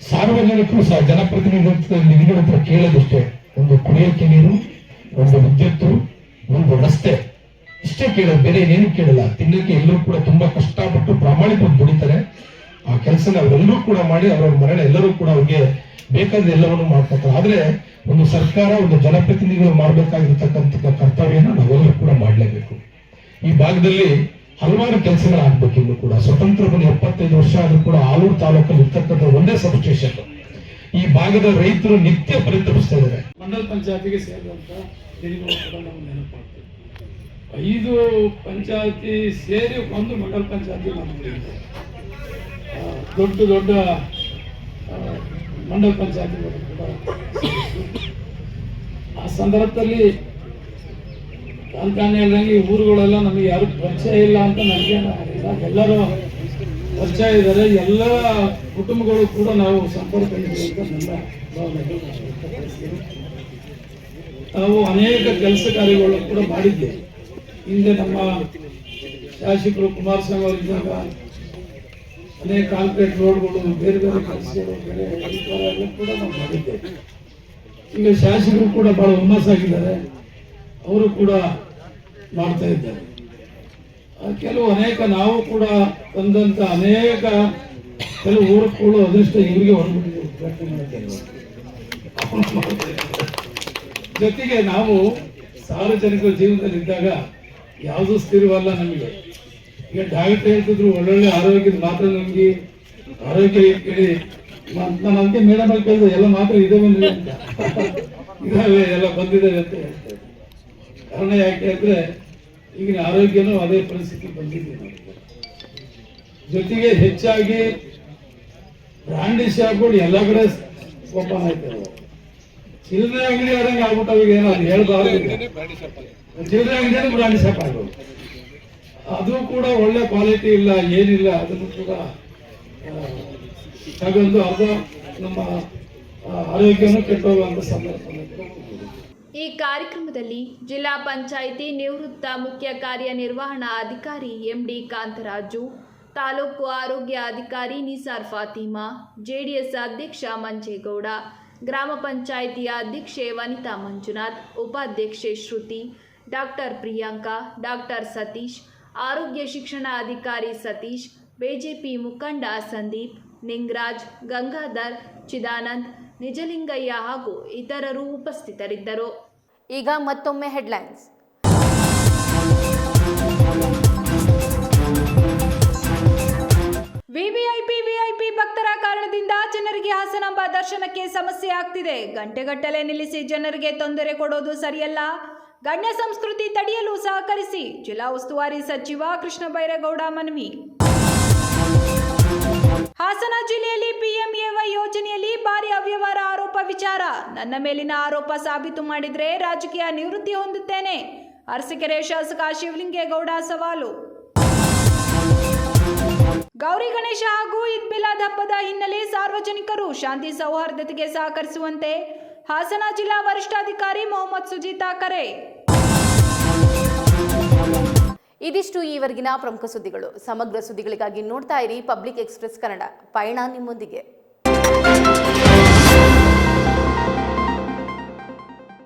ಸಾರ್ವಜನಿಕರು ಸಹ ಜನಪ್ರತಿನಿಧಿಗಳ ನಿಧಿಗಳ ಹತ್ರ ಕೇಳೋದಷ್ಟೇ. ಒಂದು ಕುಡಿಯೋಕೆ ನೀರು, ಒಂದು ವಿದ್ಯುತ್ತು, ಒಂದು ರಸ್ತೆ. ಇಷ್ಟೇ ಕೇಳೋದು, ಬೇರೆ ಏನೇನು ಕೇಳಲ್ಲ. ತಿನ್ನಕ್ಕೆ ಎಲ್ಲರೂ ಕೂಡ ತುಂಬಾ ಕಷ್ಟಪಟ್ಟು ಪ್ರಾಮಾಣಿಕವಾಗಿ ದುಡಿತಾರೆ. ಆ ಕೆಲಸನ ಅವರೆಲ್ಲರೂ ಕೂಡ ಮಾಡಿ ಅವರ ಮರಣ ಎಲ್ಲರೂ ಕೂಡ ಅವ್ರಿಗೆ ಬೇಕಾದ ಎಲ್ಲವನ್ನು ಮಾಡ್ಕೊತಾರೆ ಆದ್ರೆ ಒಂದು ಸರ್ಕಾರ, ಒಂದು ಜನಪ್ರತಿನಿಧಿಗಳು ಮಾಡಬೇಕಾಗಿರ್ತಕ್ಕಂಥ ಕರ್ತವ್ಯನ ನಾವೆಲ್ಲರೂ ಕೂಡ ಮಾಡಲೇಬೇಕು. ಈ ಭಾಗದಲ್ಲಿ ಹಲವಾರು ಕೆಲಸಗಳಾಗಬೇಕು ಇನ್ನು ಕೂಡ. ಸ್ವತಂತ್ರ ಬಂದು ಎಪ್ಪತ್ತೈದು ವರ್ಷ ಆದರೂ ಕೂಡ ಆಲೂರು ತಾಲೂಕಲ್ಲಿ ಇರ್ತಕ್ಕಂಥ ಒಂದೇ ಸಬ್ ಸ್ಟೇಷನ್ ಈ ಭಾಗದ ರೈತರು ನಿತ್ಯ ಪರಿತಪಿಸ್ತಾ ಇದ್ದಾರೆ. ಮಂಡಲ ಪಂಚಾಯತಿಗೆ ಸೇರಿದಂತ ಐದು ಪಂಚಾಯತಿ ಸೇರಿ ಒಂದು ಮಂಡಲ ಪಂಚಾಯತಿ ದೊಡ್ಡ ದೊಡ್ಡ ಮಂಡಲ್ ಕೂಡ ಆ ಸಂದರ್ಭದಲ್ಲಿ ಕಾಲ್ಕಾನೆ ಹೇಳ್ದಂಗೆ ಈ ಊರುಗಳೆಲ್ಲ ನಮಗೆ ಯಾರು ಪರಿಚಯ ಇಲ್ಲ ಅಂತ ನನಗೆ ಎಲ್ಲರೂ ಪರಿಚಯ ಇದ್ದಾರೆ. ಎಲ್ಲ ಕುಟುಂಬಗಳು ಕೂಡ ನಾವು ಸಂಪರ್ಕದಲ್ಲಿ ಅಂತ ನನ್ನ. ನಾವು ಅನೇಕ ಕೆಲಸ ಕಾರ್ಯಗಳು ಕೂಡ ಮಾಡಿದ್ದೆ. ಹಿಂದೆ ನಮ್ಮ ಶಾಸಕರು ಕುಮಾರಸ್ವಾಮಿ ಅವರಿದ್ದಾಗ ಅನೇಕ ಕಾಂಕ್ರೀಟ್ ರೋಡ್ಗಳು ಬೇರೆ ಬೇರೆ ಕೆಲಸಗಳು ಕೂಡ ನಾವು ಮಾಡಿದ್ದೆ. ಈಗ ಶಾಸಕರು ಕೂಡ ಬಹಳ ಹುಮ್ಮಸ್ಸಾಗಿದ್ದಾರೆ. ಅವರು ಕೂಡ ಮಾಡ್ತಾ ಇದ್ದಾರೆ. ಕೆಲವು ಅನೇಕ ನಾವು ಕೂಡ ತಂದಂತ ಅನೇಕ ಕೆಲವು ಊರುಗಳು ಅದೃಷ್ಟ ಇವರಿಗೆ ಜೊತೆಗೆ ನಾವು ಸಾರ್ವಜನಿಕರ ಜೀವನದಲ್ಲಿ ಇದ್ದಾಗ ಯಾವುದೂ ಸ್ಥಿರವಲ್ಲ ನಮಗೆ. ಈಗ ಡಾಕ್ಟರ್ ಹೇಳ್ತಿದ್ರು, ಒಳ್ಳೊಳ್ಳೆ ಆರೋಗ್ಯದ ಮಾತ್ರ ನಮ್ಗೆ, ಆರೋಗ್ಯ ಕೇಳಿ. ನಾನು ಅದಕ್ಕೆ ಮೇಡಮ್ ಕೇಳಿದೆ ಎಲ್ಲ ಮಾತ್ರ ಇದೆ ಬಂದಿದೆ (laughs) ಇದಾವೆ, ಎಲ್ಲ ಬಂದಿದ್ದಾವೆ ಅಂತ ಕಾರಣ ಯಾಕೆ ಅಂದ್ರೆ ಈಗಿನ ಆರೋಗ್ಯನೂ ಅದೇ ಪರಿಸ್ಥಿತಿ ಬಂದಿದೆ ಜೊತೆಗೆ ಹೆಚ್ಚಾಗಿ ಬ್ರಾಂಡಿ ಶಾಪ್ಗಳು ಎಲ್ಲ ಕಡೆ ಓಪನ್ ಆಯ್ತಾರೆ ಚಿಲ್ಲರೆ ಅಂಗಡಿ ಆದಂಗೆ ಆಗ್ಬಿಟ್ಟು ಏನೋ ಅದು ಹೇಳ್ಬಾರ್ದು. ಚಿಲ್ಲರೆ ಅಂಗಡಿ ಬ್ರಾಂಡಿ ಶಾಪ್ ಆಗೋದು ಅದು ಕೂಡ ಒಳ್ಳೆ ಕ್ವಾಲಿಟಿ ಇಲ್ಲ, ಏನಿಲ್ಲ, ಅದನ್ನು ಕೂಡ ತಗೊಂಡು ಅದು ನಮ್ಮ ಆರೋಗ್ಯನೂ ಕೆಟ್ಟೋಗುವಂಥ ಸಂದರ್ಭ. ಈ ಕಾರ್ಯಕ್ರಮದಲ್ಲಿ ಜಿಲ್ಲಾ ಪಂಚಾಯಿತಿ ನಿವೃತ್ತ ಮುಖ್ಯ ಕಾರ್ಯನಿರ್ವಹಣಾ ಅಧಿಕಾರಿ ಎಂಡಿ ಕಾಂತರಾಜು, ತಾಲೂಕು ಆರೋಗ್ಯ ಅಧಿಕಾರಿ ನಿಸಾರ್ ಫಾತಿಮಾ, ಜೆಡಿಎಸ್ ಅಧ್ಯಕ್ಷ ಮಂಜೇಗೌಡ, ಗ್ರಾಮ ಪಂಚಾಯಿತಿಯ ಅಧ್ಯಕ್ಷೆ ವನಿತಾ ಮಂಜುನಾಥ್, ಉಪಾಧ್ಯಕ್ಷೆ ಶ್ರುತಿ, ಡಾಕ್ಟರ್ ಪ್ರಿಯಾಂಕಾ, ಡಾಕ್ಟರ್ ಸತೀಶ್, ಆರೋಗ್ಯ ಶಿಕ್ಷಣ ಅಧಿಕಾರಿ ಸತೀಶ್, ಬಿಜೆಪಿ ಮುಖಂಡ ಸಂದೀಪ್, ನಿಂಗರಾಜ್, ಗಂಗಾಧರ್, ಚಿದಾನಂದ್, ನಿಜಲಿಂಗಯ್ಯ ಹಾಗೂ ಇತರರು ಉಪಸ್ಥಿತರಿದ್ದರು. ಈಗ ಮತ್ತೊಮ್ಮೆ ಹೆಡ್ಲೈನ್ಸ್ ವಿವಿಐಪಿ ವಿಐಪಿ ಭಕ್ತರ ಕಾರಣದಿಂದ ಜನರಿಗೆ ಹಾಸನಾಂಬ ದರ್ಶನಕ್ಕೆ ಸಮಸ್ಯೆ ಆಗ್ತಿದೆ. ಗಂಟೆಗಟ್ಟಲೆ ನಿಲ್ಲಿಸಿ ಜನರಿಗೆ ತೊಂದರೆ ಕೊಡೋದು ಸರಿಯಲ್ಲ. ಗಣ್ಯ ಸಂಸ್ಕೃತಿ ತಡೆಯಲು ಸಹಕರಿಸಿ. ಜಿಲ್ಲಾ ಉಸ್ತುವಾರಿ ಸಚಿವ ಕೃಷ್ಣ ಬೈರೇಗೌಡ ಮನವಿ. ಹಾಸನ ಜಿಲ್ಲೆಯಲ್ಲಿ ಪಿಎಂಎವೈ ಯೋಜನೆಯಲ್ಲಿ ಭಾರಿ ಅವ್ಯವಹಾರ ಆರೋಪ ವಿಚಾರ. ನನ್ನ ಮೇಲಿನ ಆರೋಪ ಸಾಬೀತು ಮಾಡಿದರೆ ರಾಜಕೀಯ ನಿವೃತ್ತಿ ಹೊಂದುತ್ತೇನೆ. ಅರಸೀಕೆರೆ ಶಾಸಕ ಶಿವಲಿಂಗೇಗೌಡ ಸವಾಲು. ಗೌರಿ ಗಣೇಶ ಹಾಗೂ ಈದ್ ಮಿಲಾದ್ ಹಬ್ಬದ ಹಿನ್ನೆಲೆ ಸಾರ್ವಜನಿಕರು ಶಾಂತಿ ಸೌಹಾರ್ದತೆಗೆ ಸಹಕರಿಸುವಂತೆ ಹಾಸನ ಜಿಲ್ಲಾ ವರಿಷ್ಠಾಧಿಕಾರಿ ಮೊಹಮ್ಮದ್ ಸುಜೀತಾ ಕರೆ. ಇದಿಷ್ಟು ಈವರೆಗಿನ ಪ್ರಮುಖ ಸುದ್ದಿಗಳು. ಸಮಗ್ರ ಸುದ್ದಿಗಳಿಗಾಗಿ ನೋಡ್ತಾ ಇರಿ ಪಬ್ಲಿಕ್ ಎಕ್ಸ್ಪ್ರೆಸ್ ಕನ್ನಡ. ಪಯಣ ನಿಮ್ಮೊಂದಿಗೆ.